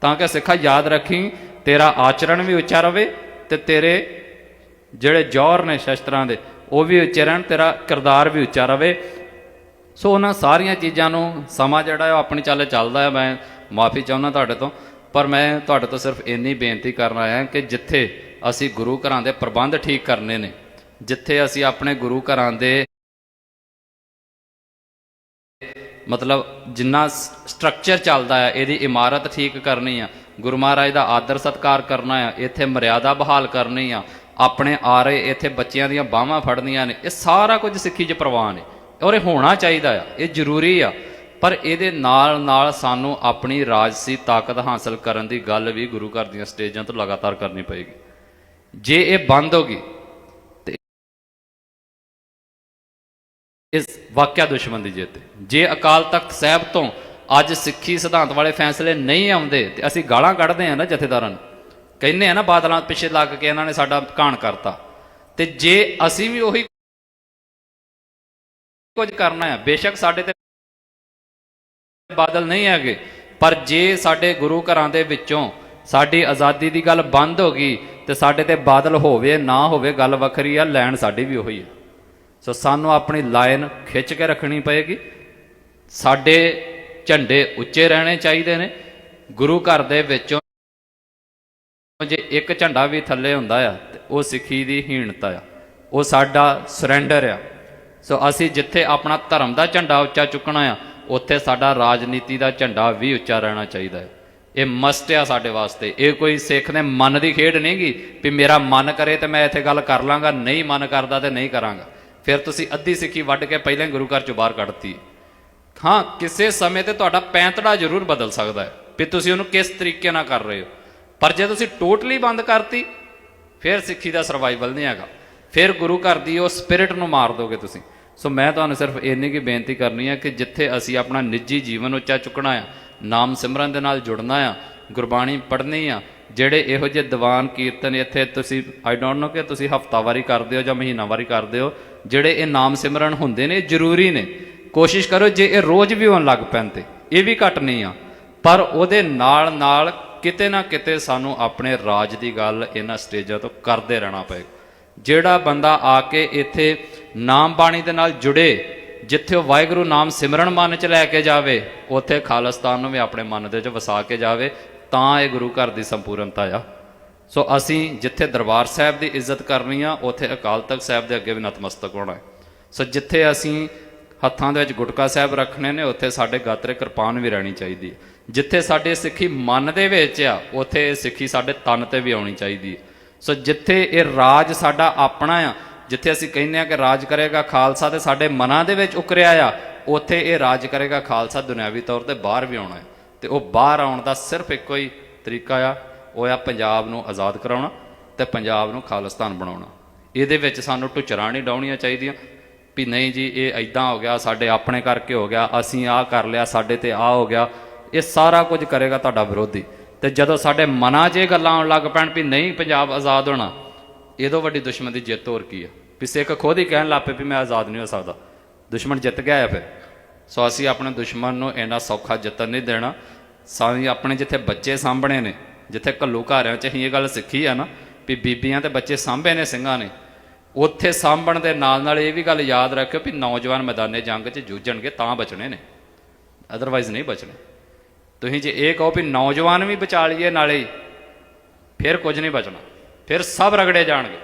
ਤਾਂ ਕਿ ਸਿੱਖਾ ਯਾਦ ਰੱਖੀ, ਤੇਰਾ ਆਚਰਣ ਵੀ ਉੱਚਾ ਰਵੇ ਤੇ ਤੇਰੇ ਜਿਹੜੇ ਜੌਹਰ ਨੇ ਸ਼ਸਤਰਾਂ ਦੇ, ਉਹ ਵੀ ਉੱਚੇ ਰਹਿਣ, ਤੇਰਾ ਕਿਰਦਾਰ ਵੀ ਉੱਚਾ ਰਵੇ। ਸੋ ਉਹਨਾਂ ਸਾਰੀਆਂ ਚੀਜ਼ਾਂ ਨੂੰ ਸਮਾਂ ਜਿਹੜਾ ਉਹ ਆਪਣੀ ਚਾਲੇ ਚੱਲਦਾ ਹੈ। ਮੈਂ ਮਾਫੀ ਚਾਹੁੰਦਾ ਤੁਹਾਡੇ ਤੋਂ। ਪਰ ਮੈਂ ਤੁਹਾਡੇ ਤੋਂ ਸਿਰਫ ਇੰਨੀ ਬੇਨਤੀ ਕਰਨ ਆਇਆ ਕਿ ਜਿੱਥੇ ਅਸੀਂ ਗੁਰੂ ਘਰਾਂ ਦੇ ਪ੍ਰਬੰਧ ਠੀਕ ਕਰਨੇ ਨੇ, ਜਿੱਥੇ ਅਸੀਂ ਆਪਣੇ ਗੁਰੂ ਘਰਾਂ ਦੇ ਮਤਲਬ ਜਿੰਨਾ ਸਟਰਕਚਰ ਚੱਲਦਾ ਹੈ ਇਹਦੀ ਇਮਾਰਤ ਠੀਕ ਕਰਨੀ ਆ, ਗੁਰੂ ਮਹਾਰਾਜ ਦਾ ਆਦਰ ਸਤਕਾਰ ਕਰਨਾ ਆ, ਇੱਥੇ ਮਰਿਆਦਾ ਬਹਾਲ ਕਰਨੀ ਆ, ਆਪਣੇ ਆ ਰਹੇ ਇੱਥੇ ਬੱਚਿਆਂ ਦੀਆਂ ਬਾਹਾਂ ਫੜਨੀਆਂ ਨੇ, ਇਹ ਸਾਰਾ ਕੁਝ ਸਿੱਖੀ 'ਚ ਪ੍ਰਵਾਨ ਹੈ ਔਰ ਇਹ ਹੋਣਾ ਚਾਹੀਦਾ ਆ, ਇਹ ਜ਼ਰੂਰੀ ਆ। ਪਰ ਇਹਦੇ ਨਾਲ ਨਾਲ ਸਾਨੂੰ ਆਪਣੀ ਰਾਜਸੀ ਤਾਕਤ ਹਾਸਲ ਕਰਨ ਦੀ ਗੱਲ ਵੀ ਗੁਰੂ ਘਰ ਦੀਆਂ ਸਟੇਜਾਂ ਤੋਂ ਲਗਾਤਾਰ ਕਰਨੀ ਪਏਗੀ। ਜੇ ਇਹ ਬੰਦ ਹੋ ਗਈ ਇਸ ਵਾਕਿਆ ਦੁਸ਼ਮਣ ਦੀ ਜਿੱਤ। ਹੈ। ਜੇ ਅਕਾਲ ਤਖਤ ਸਾਹਿਬ ਤੋਂ ਅੱਜ ਸਿੱਖੀ ਸਿਧਾਂਤ ਵਾਲੇ ਫੈਸਲੇ ਨਹੀਂ ਆਉਂਦੇ, ਤੇ ਅਸੀਂ ਗਾਲਾਂ ਕੱਢਦੇ ਆ ਨਾ ਜਥੇਦਾਰਾਂ ਨੂੰ। ਕਹਿੰਦੇ ਆ ਨਾ ਬਾਦਲਾਂ ਪਿੱਛੇ ਲੱਗ ਕੇ ਇਹਨਾਂ ਨੇ ਸਾਡਾ ਘਾਣ ਕਰਤਾ। ਤੇ ਜੇ ਅਸੀਂ ਵੀ ਉਹੀ ਕੁਝ ਕਰਨਾ ਹੈ, ਬੇਸ਼ੱਕ ਸਾਡੇ ਤੇ ਬਾਦਲ ਨਹੀਂ ਹੈਗੇ। ਪਰ ਜੇ ਸਾਡੇ ਗੁਰੂ ਘਰਾਂ ਦੇ ਵਿੱਚੋਂ ਸਾਡੀ ਆਜ਼ਾਦੀ ਦੀ ਗੱਲ ਬੰਦ ਹੋ ਗਈ ਤੇ ਸਾਡੇ ਤੇ ਬਾਦਲ ਹੋਵੇ ਨਾ ਹੋਵੇ, ਗੱਲ ਵੱਖਰੀ ਆ, ਲੈਣ ਸਾਡੀ ਵੀ ਉਹੀ ਆ। ਸੋ ਸਾਨੂੰ ਆਪਣੀ ਲਾਈਨ ਖਿੱਚ ਕੇ ਰੱਖਣੀ ਪਏਗੀ। ਸਾਡੇ ਝੰਡੇ ਉੱਚੇ ਰਹਿਣੇ ਚਾਹੀਦੇ ਨੇ। ਗੁਰੂ ਘਰ ਦੇ ਵਿੱਚੋਂ ਜੇ ਇੱਕ ਝੰਡਾ ਵੀ ਥੱਲੇ ਹੁੰਦਾ ਆ, ਤੇ ਉਹ ਸਿੱਖੀ ਦੀ ਹੀਣਤਾ ਆ। ਉਹ ਸਾਡਾ ਸਰੈਂਡਰ ਆ। ਸੋ ਅਸੀਂ ਜਿੱਥੇ ਆਪਣਾ ਧਰਮ ਦਾ ਝੰਡਾ ਉੱਚਾ ਚੁੱਕਣਾ ਆ ਉੱਥੇ ਸਾਡਾ ਰਾਜਨੀਤੀ ਦਾ ਝੰਡਾ ਵੀ ਉੱਚਾ ਰਹਿਣਾ ਚਾਹੀਦਾ ਹੈ। ਇਹ ਮਸਟ ਆ ਸਾਡੇ ਵਾਸਤੇ। ਇਹ ਕੋਈ ਸਿੱਖ ਦੇ ਮਨ ਦੀ ਖੇਡ ਨਹੀਂਗੀ ਵੀ ਮੇਰਾ ਮਨ ਕਰੇ ਤੇ ਮੈਂ ਇੱਥੇ ਗੱਲ ਕਰ ਲਾਂਗਾ, ਨਹੀਂ ਮਨ ਕਰਦਾ ਤੇ ਨਹੀਂ ਕਰਾਂਗਾ। ਫਿਰ ਤੁਸੀਂ ਅੱਧੀ ਸਿੱਖੀ ਵੱਢ ਕੇ ਪਹਿਲਾਂ ਹੀ ਗੁਰੂ ਘਰ ਚੋਂ ਬਾਹਰ ਕੱਢਤੀ ਹਾਂ। ਕਿਸੇ ਸਮੇਂ ਤੇ ਤੁਹਾਡਾ ਪੈਂਤੜਾ ਜ਼ਰੂਰ ਬਦਲ ਸਕਦਾ ਹੈ ਵੀ ਤੁਸੀਂ ਉਹਨੂੰ ਕਿਸ ਤਰੀਕੇ ਨਾਲ ਕਰ ਰਹੇ ਹੋ। ਪਰ ਜੇ ਤੁਸੀਂ ਟੋਟਲੀ ਬੰਦ ਕਰਤੀ, ਫਿਰ ਸਿੱਖੀ ਦਾ ਸਰਵਾਈਵਲ ਨਹੀਂ ਹੈਗਾ। ਫਿਰ ਗੁਰੂ ਘਰ ਦੀ ਉਹ ਸਪਿਰਿਟ ਨੂੰ ਮਾਰ ਦੋਗੇ ਤੁਸੀਂ। ਸੋ ਮੈਂ ਤੁਹਾਨੂੰ ਸਿਰਫ ਇੰਨੀ ਕੀ ਬੇਨਤੀ ਕਰਨੀ ਹੈ ਕਿ ਜਿੱਥੇ ਅਸੀਂ ਆਪਣਾ ਨਿੱਜੀ ਜੀਵਨ ਉੱਚਾ ਚੁੱਕਣਾ ਆ, ਨਾਮ ਸਿਮਰਨ ਦੇ ਨਾਲ ਜੁੜਨਾ ਆ, ਗੁਰਬਾਣੀ ਪੜ੍ਹਨੀ ਆ, ਜਿਹੜੇ ਇਹੋ ਜਿਹੇ ਦੀਵਾਨ ਕੀਰਤਨ ਇੱਥੇ ਤੁਸੀਂ ਆਈ ਡੋਨਟ ਨੋ ਕਿ ਤੁਸੀਂ ਹਫਤਾਵਾਰੀ ਕਰਦੇ ਹੋ ਜਾਂ ਮਹੀਨਾਵਾਰੀ ਕਰਦੇ ਹੋ, ਜਿਹੜੇ ਇਹ ਨਾਮ ਸਿਮਰਨ ਹੁੰਦੇ ਨੇ ਜ਼ਰੂਰੀ ਨੇ। ਕੋਸ਼ਿਸ਼ ਕਰੋ ਜੇ ਇਹ ਰੋਜ਼ ਵੀ ਹੋਣ ਲੱਗ ਪੈਣ ਤੇ, ਇਹ ਵੀ ਘਟ ਨਹੀਂ ਆ। ਪਰ ਉਹਦੇ ਨਾਲ ਨਾਲ ਕਿਤੇ ਨਾ ਕਿਤੇ ਸਾਨੂੰ ਆਪਣੇ ਰਾਜ ਦੀ ਗੱਲ ਇਹਨਾਂ ਸਟੇਜਾਂ ਤੋਂ ਕਰਦੇ ਰਹਿਣਾ ਪਏਗਾ। ਜਿਹੜਾ ਬੰਦਾ ਆ ਕੇ ਇੱਥੇ ਨਾਮ ਬਾਣੀ ਦੇ ਨਾਲ ਜੁੜੇ, ਜਿੱਥੇ ਉਹ ਵਾਹਿਗੁਰੂ ਨਾਮ ਸਿਮਰਨ ਮਨ ਚ ਲੈ ਕੇ ਜਾਵੇ, ਉੱਥੇ ਖਾਲਿਸਤਾਨ ਨੂੰ ਵੀ ਆਪਣੇ ਮਨ ਦੇ ਵਿੱਚ ਵਸਾ ਕੇ ਜਾਵੇ, ਤਾਂ ਇਹ ਗੁਰੂ ਘਰ ਦੀ ਸੰਪੂਰਨਤਾ ਆ। ਸੋ ਅਸੀਂ ਜਿੱਥੇ ਦਰਬਾਰ ਸਾਹਿਬ ਦੀ ਇੱਜ਼ਤ ਕਰਨੀ ਆ, ਉੱਥੇ ਅਕਾਲ ਤਖਤ ਸਾਹਿਬ ਦੇ ਅੱਗੇ ਵੀ ਨਤਮਸਤਕ ਹੋਣਾ ਸੋ ਜਿੱਥੇ ਅਸੀਂ ਹੱਥਾਂ ਦੇ ਵਿੱਚ ਗੁਟਕਾ ਸਾਹਿਬ ਰੱਖਣੇ ਨੇ, ਉੱਥੇ ਸਾਡੇ ਗਾਤਰੇ ਕਿਰਪਾਨ ਵੀ ਰਹਿਣੀ ਚਾਹੀਦੀ ਹੈ। ਜਿੱਥੇ ਸਾਡੇ ਸਿੱਖੀ ਮਨ ਦੇ ਵਿੱਚ ਆ, ਉੱਥੇ ਇਹ ਸਿੱਖੀ ਸਾਡੇ ਤਨ ਤੇ ਵੀ ਆਉਣੀ ਚਾਹੀਦੀ ਹੈ। ਸੋ ਜਿੱਥੇ ਇਹ ਰਾਜ ਸਾਡਾ ਆਪਣਾ ਆ, ਜਿੱਥੇ ਅਸੀਂ ਕਹਿੰਦੇ ਆ ਕਿ ਰਾਜ ਕਰੇਗਾ ਖਾਲਸਾ ਤੇ ਸਾਡੇ ਮਨਾਂ ਦੇ ਵਿੱਚ ਉਕਰਿਆ ਆ, ਉੱਥੇ ਇਹ ਰਾਜ ਕਰੇਗਾ ਖਾਲਸਾ ਦੁਨਿਆਵੀ ਤੌਰ ਤੇ ਬਾਹਰ ਵੀ ਆਉਣਾ ਹੈ। ਤੇ ਉਹ ਬਾਹਰ ਆਉਣ ਦਾ ਸਿਰਫ ਇੱਕੋ ਹੀ ਤਰੀਕਾ ਆ, ਉਹ ਆ ਪੰਜਾਬ ਨੂੰ ਆਜ਼ਾਦ ਕਰਾਉਣਾ ਤੇ ਪੰਜਾਬ ਨੂੰ ਖਾਲਿਸਤਾਨ ਬਣਾਉਣਾ। ਇਹਦੇ ਵਿੱਚ ਸਾਨੂੰ ਟੁਚਰਾਂ ਨਹੀਂ ਡਾਉਣੀਆਂ ਚਾਹੀਦੀਆਂ ਵੀ ਨਹੀਂ ਜੀ, ਇਹ ਐਦਾਂ ਹੋ ਗਿਆ, ਸਾਡੇ ਆਪਣੇ ਕਰਕੇ ਹੋ ਗਿਆ, ਅਸੀਂ ਆਹ ਕਰ ਲਿਆ, ਸਾਡੇ ਤੇ ਆਹ ਹੋ ਗਿਆ, ਇਹ ਸਾਰਾ ਕੁਝ ਕਰੇਗਾ ਤੁਹਾਡਾ ਵਿਰੋਧੀ। ਤੇ ਜਦੋਂ ਸਾਡੇ ਮਨਾਂ 'ਚ ਇਹ ਗੱਲਾਂ ਆਉਣ ਲੱਗ ਪੈਣ ਵੀ ਨਹੀਂ ਪੰਜਾਬ ਆਜ਼ਾਦ ਹੋਣਾ, ਇਹਦੋਂ ਵੱਡੀ ਦੁਸ਼ਮਣ ਦੀ ਜਿੱਤ ਹੋਰ ਕੀ ਆ? ਵੀ ਸਿੱਖ ਖੁਦ ਹੀ ਕਹਿਣ ਲੱਪੇ ਵੀ ਮੈਂ ਆਜ਼ਾਦ ਨਹੀਂ ਹੋ ਸਕਦਾ। ਦੁਸ਼ਮਣ ਜਿੱਤ ਗਿਆ ਹੈ ਫਿਰ। ਸੋ ਅਸੀਂ ਆਪਣੇ ਦੁਸ਼ਮਣ ਨੂੰ ਇੰਨਾ ਸੌਖਾ ਜਿੱਤਣ ਨਹੀਂ ਦੇਣਾ। ਸਾਂ ਆਪਣੇ ਜਿੱਥੇ ਬੱਚੇ ਸਾਂਭਣੇ ਨੇ, ਜਿੱਥੇ ਘੱਲੂ ਘਾਰਿਆਂ 'ਚ ਅਸੀਂ ਇਹ ਗੱਲ ਸਿੱਖੀ ਆ ਨਾ ਵੀ ਬੀਬੀਆਂ ਤੇ ਬੱਚੇ ਸਾਂਭੇ ਨੇ, ਸਿੰਘਾਂ ਨੇ। ਉੱਥੇ ਸਾਂਭਣ ਦੇ ਨਾਲ ਨਾਲ ਇਹ ਵੀ ਗੱਲ ਯਾਦ ਰੱਖਿਓ ਵੀ ਨੌਜਵਾਨ ਮੈਦਾਨੇ ਜੰਗ 'ਚ ਜੂਝਣਗੇ ਤਾਂ ਬਚਣੇ ਨੇ। ਅਦਰਵਾਈਜ਼ ਨਹੀਂ ਬਚਣੇ। ਤੁਸੀਂ ਜੇ ਇਹ ਕਹੋ ਵੀ ਨੌਜਵਾਨ ਵੀ ਬਚਾ ਲਈਏ ਨਾਲੇ ਫਿਰ ਕੁਝ ਨਹੀਂ ਬਚਣਾ, ਫਿਰ ਸਭ ਰਗੜੇ ਜਾਣਗੇ।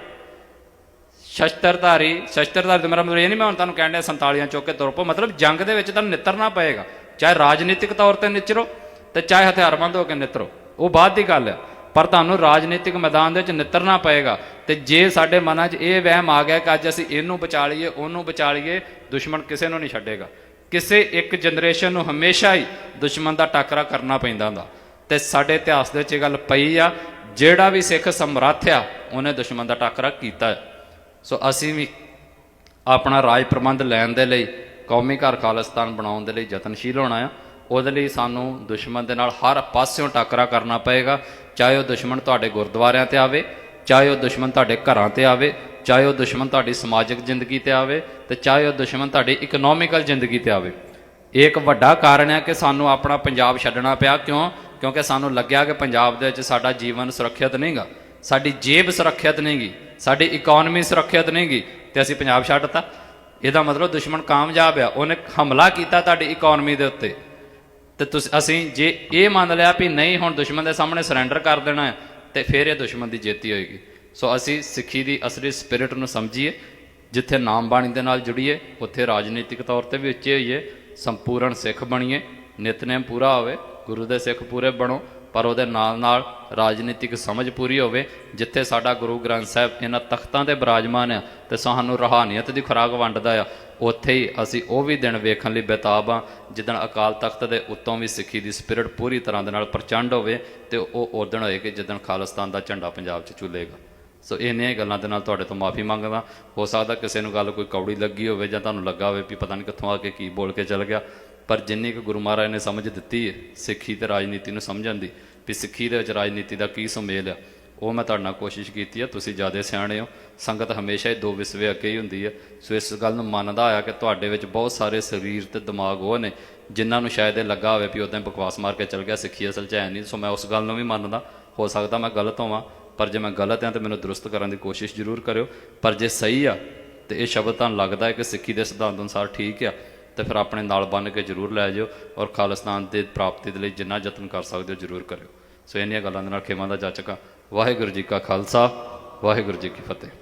ਸ਼ਸਤਰਧਾਰੀ ਸ਼ਸਤਰਧਾਰੀ ਦਾ ਮੇਰਾ ਮਤਲਬ ਇਹ ਨਹੀਂ, ਮੈਂ ਹੁਣ ਤੁਹਾਨੂੰ ਕਹਿਣ ਡਿਆ 47 ਚੁੱਕ ਕੇ ਤੁਰਪੋ ਮਤਲਬ ਜੰਗ ਦੇ ਵਿੱਚ ਤੁਹਾਨੂੰ ਨਿੱਤਰਨਾ ਪਏਗਾ, ਚਾਹੇ ਰਾਜਨੀਤਿਕ ਤੌਰ ਤੇ ਨਿਚਰੋ ਤੇ ਚਾਹੇ ਹਥਿਆਰਬੰਦ ਹੋ ਕੇ ਨਿੱਤਰੋ, ਉਹ ਬਾਅਦ ਦੀ ਗੱਲ ਹੈ ਪਰ ਤੁਹਾਨੂੰ ਰਾਜਨੀਤਿਕ ਮੈਦਾਨ ਦੇ ਵਿੱਚ ਨਿੱਤਰਨਾ ਪਏਗਾ, ਤੇ ਜੇ ਸਾਡੇ ਮਨਾਂ 'ਚ ਇਹ ਵਹਿਮ ਆ ਗਿਆ ਕਿ ਅੱਜ ਅਸੀਂ ਇਹਨੂੰ ਬਚਾ ਲਈਏ, ਉਹਨੂੰ ਬਚਾ ਲਈਏ, ਦੁਸ਼ਮਣ ਕਿਸੇ ਨੂੰ ਨਹੀਂ ਛੱਡੇਗਾ। ਕਿਸੇ ਇੱਕ ਜਨਰੇਸ਼ਨ ਨੂੰ ਹਮੇਸ਼ਾ ਹੀ ਦੁਸ਼ਮਣ ਦਾ ਟਾਕਰਾ ਕਰਨਾ ਪੈਂਦਾ ਹੁੰਦਾ। ਤੇ ਸਾਡੇ ਇਤਿਹਾਸ ਦੇ ਵਿੱਚ ਇਹ ਗੱਲ ਪਈ ਆ, ਜਿਹੜਾ ਵੀ ਸਿੱਖ ਸਮਰੱਥ ਆ, ਉਹਨੇ ਦੁਸ਼ਮਣ ਦਾ ਟਾਕਰਾ ਕੀਤਾ। ਹੈ ਸੋ ਅਸੀਂ ਵੀ ਆਪਣਾ ਰਾਜ ਪ੍ਰਬੰਧ ਲੈਣ ਦੇ ਲਈ, ਕੌਮੀ ਘਰ ਖਾਲਿਸਤਾਨ ਬਣਾਉਣ ਦੇ ਲਈ ਯਤਨਸ਼ੀਲ ਹੋਣਾ ਆ। ਉਹਦੇ ਲਈ ਸਾਨੂੰ ਦੁਸ਼ਮਣ ਦੇ ਨਾਲ ਹਰ ਪਾਸਿਓਂ ਟਾਕਰਾ ਕਰਨਾ ਪਏਗਾ, ਚਾਹੇ ਉਹ ਦੁਸ਼ਮਣ ਤੁਹਾਡੇ ਗੁਰਦੁਆਰਿਆਂ ਤੇ ਆਵੇ, ਚਾਹੇ ਉਹ ਦੁਸ਼ਮਣ ਤੁਹਾਡੇ ਘਰਾਂ ਤੇ ਆਵੇ। ਚਾਹੇ ਉਹ ਦੁਸ਼ਮਣ ਤੁਹਾਡੀ ਸਮਾਜਿਕ ਜ਼ਿੰਦਗੀ ਤੇ ਆਵੇ ਤੇ ਚਾਹੇ ਉਹ ਦੁਸ਼ਮਣ ਤੁਹਾਡੀ ਇਕਨੋਮਿਕਲ ਜ਼ਿੰਦਗੀ ਤੇ ਆਵੇ। ਇਹ ਇੱਕ ਵੱਡਾ ਕਾਰਨ ਹੈ ਕਿ ਸਾਨੂੰ ਆਪਣਾ ਪੰਜਾਬ ਛੱਡਣਾ ਪਿਆ। ਕਿਉਂ? ਕਿਉਂਕਿ ਸਾਨੂੰ ਲੱਗਿਆ ਕਿ ਪੰਜਾਬ ਦੇ ਵਿੱਚ ਸਾਡਾ ਜੀਵਨ ਸੁਰੱਖਿਅਤ ਨਹੀਂਗਾ ਸਾਡੀ ਜੇਬ ਸੁਰੱਖਿਅਤ ਨਹੀਂਗੀ ਸਾਡੀ ਇਕਨੋਮੀ ਸੁਰੱਖਿਅਤ ਨਹੀਂਗੀ ਤੇ ਅਸੀਂ ਪੰਜਾਬ ਛੱਡਤਾ ਇਹਦਾ ਮਤਲਬ ਦੁਸ਼ਮਣ ਕਾਮਯਾਬ ਆ। ਉਹਨੇ ਹਮਲਾ ਕੀਤਾ ਤੁਹਾਡੀ ਇਕਨੋਮੀ ਦੇ ਉੱਤੇ। ਤੇ ਤੁਸੀਂ, ਅਸੀਂ ਜੇ ਇਹ ਮੰਨ ਲਿਆ ਵੀ ਨਹੀਂ, ਹੁਣ ਦੁਸ਼ਮਣ ਦੇ ਸਾਹਮਣੇ ਸਰੈਂਡਰ ਕਰ ਦੇਣਾ ਹੈ, ਤੇ ਫਿਰ ਇਹ ਦੁਸ਼ਮਣ ਦੀ ਜੇਤੀ ਹੋਏਗੀ। ਸੋ ਅਸੀਂ ਸਿੱਖੀ ਦੀ ਅਸਲੀ ਸਪਿਰਿਟ ਨੂੰ ਸਮਝੀਏ, ਜਿੱਥੇ ਨਾਮ ਬਾਣੀ ਦੇ ਨਾਲ ਜੁੜੀਏ, ਉੱਥੇ ਰਾਜਨੀਤਿਕ ਤੌਰ ਤੇ ਵੀ ਉੱਚੇ ਹੋਈਏ, ਸੰਪੂਰਨ ਸਿੱਖ ਬਣੀਏ, ਨਿਤਨੇਮ ਪੂਰਾ ਹੋਵੇ, ਗੁਰੂ ਦੇ ਸਿੱਖ ਪੂਰੇ ਬਣੋ, ਪਰ ਉਹਦੇ ਨਾਲ ਨਾਲ ਰਾਜਨੀਤਿਕ ਸਮਝ ਪੂਰੀ ਹੋਵੇ, ਜਿੱਥੇ ਸਾਡਾ ਗੁਰੂ ਗ੍ਰੰਥ ਸਾਹਿਬ ਇਹਨਾਂ ਤਖਤਾਂ ਤੇ ਬਿਰਾਜਮਾਨ ਆ, ਤੇ ਸਾਨੂੰ ਰਹਾਨੀਅਤ ਦੀ ਖੁਰਾਕ ਵੰਡਦਾ ਆ, ਉੱਥੇ ਹੀ ਅਸੀਂ ਉਹ ਵੀ ਦਿਨ ਵੇਖਣ ਲਈ ਬੇਤਾਬ ਆ, ਜਿੱਦਣ ਅਕਾਲ ਤਖਤ ਦੇ ਉੱਤੋਂ ਵੀ ਸਿੱਖੀ ਦੀ ਸਪਿਰਿਟ ਪੂਰੀ ਤਰ੍ਹਾਂ ਦੇ ਨਾਲ ਪ੍ਰਚੰਡ ਹੋਵੇ, ਤੇ ਉਹ ਉਦਣ ਹੋਏਗੀ ਜਿੱਦਣ ਖਾਲਿਸਤਾਨ ਦਾ ਝੰਡਾ ਪੰਜਾਬ 'ਚ ਝੂਲੇਗਾ। ਸੋ ਇਹਨੀਆਂ ਗੱਲਾਂ ਦੇ ਨਾਲ ਤੁਹਾਡੇ ਤੋਂ ਮਾਫੀ ਮੰਗਦਾ। ਹੋ ਸਕਦਾ ਕਿਸੇ ਨੂੰ ਗੱਲ ਕੋਈ ਕੌੜੀ ਲੱਗੀ ਹੋਵੇ ਜਾਂ ਤੁਹਾਨੂੰ ਲੱਗਾ ਹੋਵੇ ਵੀ ਪਤਾ ਨਹੀਂ ਕਿੱਥੋਂ ਆ ਕੇ ਕੀ ਬੋਲ ਕੇ ਚਲ ਗਿਆ। ਪਰ ਜਿੰਨੀ ਕੁ ਗੁਰੂ ਮਹਾਰਾਜ ਨੇ ਸਮਝ ਦਿੱਤੀ ਹੈ, ਸਿੱਖੀ ਤੇ ਰਾਜਨੀਤੀ ਨੂੰ ਸਮਝਣ ਦੀ, ਵੀ ਸਿੱਖੀ ਦੇ ਵਿੱਚ ਰਾਜਨੀਤੀ ਦਾ ਕੀ ਸੁਮੇਲ ਆ, ਉਹ ਮੈਂ ਤੁਹਾਡੇ ਨਾਲ ਕੋਸ਼ਿਸ਼ ਕੀਤੀ ਹੈ ਤੁਸੀਂ ਜ਼ਿਆਦਾ ਸਿਆਣੇ ਹੋ। ਸੰਗਤ ਹਮੇਸ਼ਾ ਹੀ ਦੋ ਵਿਸਵੇ ਅੱਗੇ ਹੀ ਹੁੰਦੀ ਹੈ ਸੋ ਇਸ ਗੱਲ ਨੂੰ ਮੰਨਦਾ ਆਇਆ ਕਿ ਤੁਹਾਡੇ ਵਿੱਚ ਬਹੁਤ ਸਾਰੇ ਸਰੀਰ ਤੇ ਦਿਮਾਗ ਉਹ ਨੇ, ਜਿਨ੍ਹਾਂ ਨੂੰ ਸ਼ਾਇਦ ਇਹ ਲੱਗਾ ਹੋਵੇ ਵੀ ਉਦਾਂ ਹੀ ਬਕਵਾਸ ਮਾਰ ਕੇ ਚਲ ਗਿਆ, ਸਿੱਖੀ ਅਸਲ ਚ ਹੈ ਨਹੀਂ। ਸੋ ਮੈਂ ਉਸ ਗੱਲ ਨੂੰ ਵੀ ਮੰਨਦਾ। ਹੋ ਸਕਦਾ ਮੈਂ ਗਲਤ ਹੋਵਾਂ। ਪਰ ਜੇ ਮੈਂ ਗਲਤ ਹਾਂ ਤੇ ਮੈਨੂੰ ਦਰੁਸਤ ਕਰਨ ਦੀ ਕੋਸ਼ਿਸ਼ ਜ਼ਰੂਰ ਕਰਿਓ। ਪਰ ਜੇ ਸਹੀ ਆ ਤੇ ਇਹ ਸ਼ਬਦ ਤੁਹਾਨੂੰ ਲੱਗਦਾ ਹੈ ਕਿ ਸਿੱਖੀ ਦੇ ਸਿਧਾਂਤ ਅਨੁਸਾਰ ਠੀਕ ਆ, ਤੇ ਫਿਰ ਆਪਣੇ ਨਾਲ ਬੰਨ ਕੇ ਜ਼ਰੂਰ ਲੈ ਜਾਓ ਔਰ ਖਾਲਿਸਤਾਨ ਦੀ ਪ੍ਰਾਪਤੀ ਦੇ ਲਈ ਜਿੰਨਾ ਯਤਨ ਕਰ ਸਕਦੇ ਹੋ ਜ਼ਰੂਰ ਕਰਿਓ। ਸੋ ਇੰਨੀਆਂ ਗੱਲਾਂ ਦੇ ਨਾਲ ਖੇਮਾਂ ਦਾ ਜਾਚਕਾ ਵਾਹਿਗੁਰੂ ਜੀ ਕਾ ਖਾਲਸਾ, ਵਾਹਿਗੁਰੂ ਜੀ ਕੀ ਫਤਿਹ।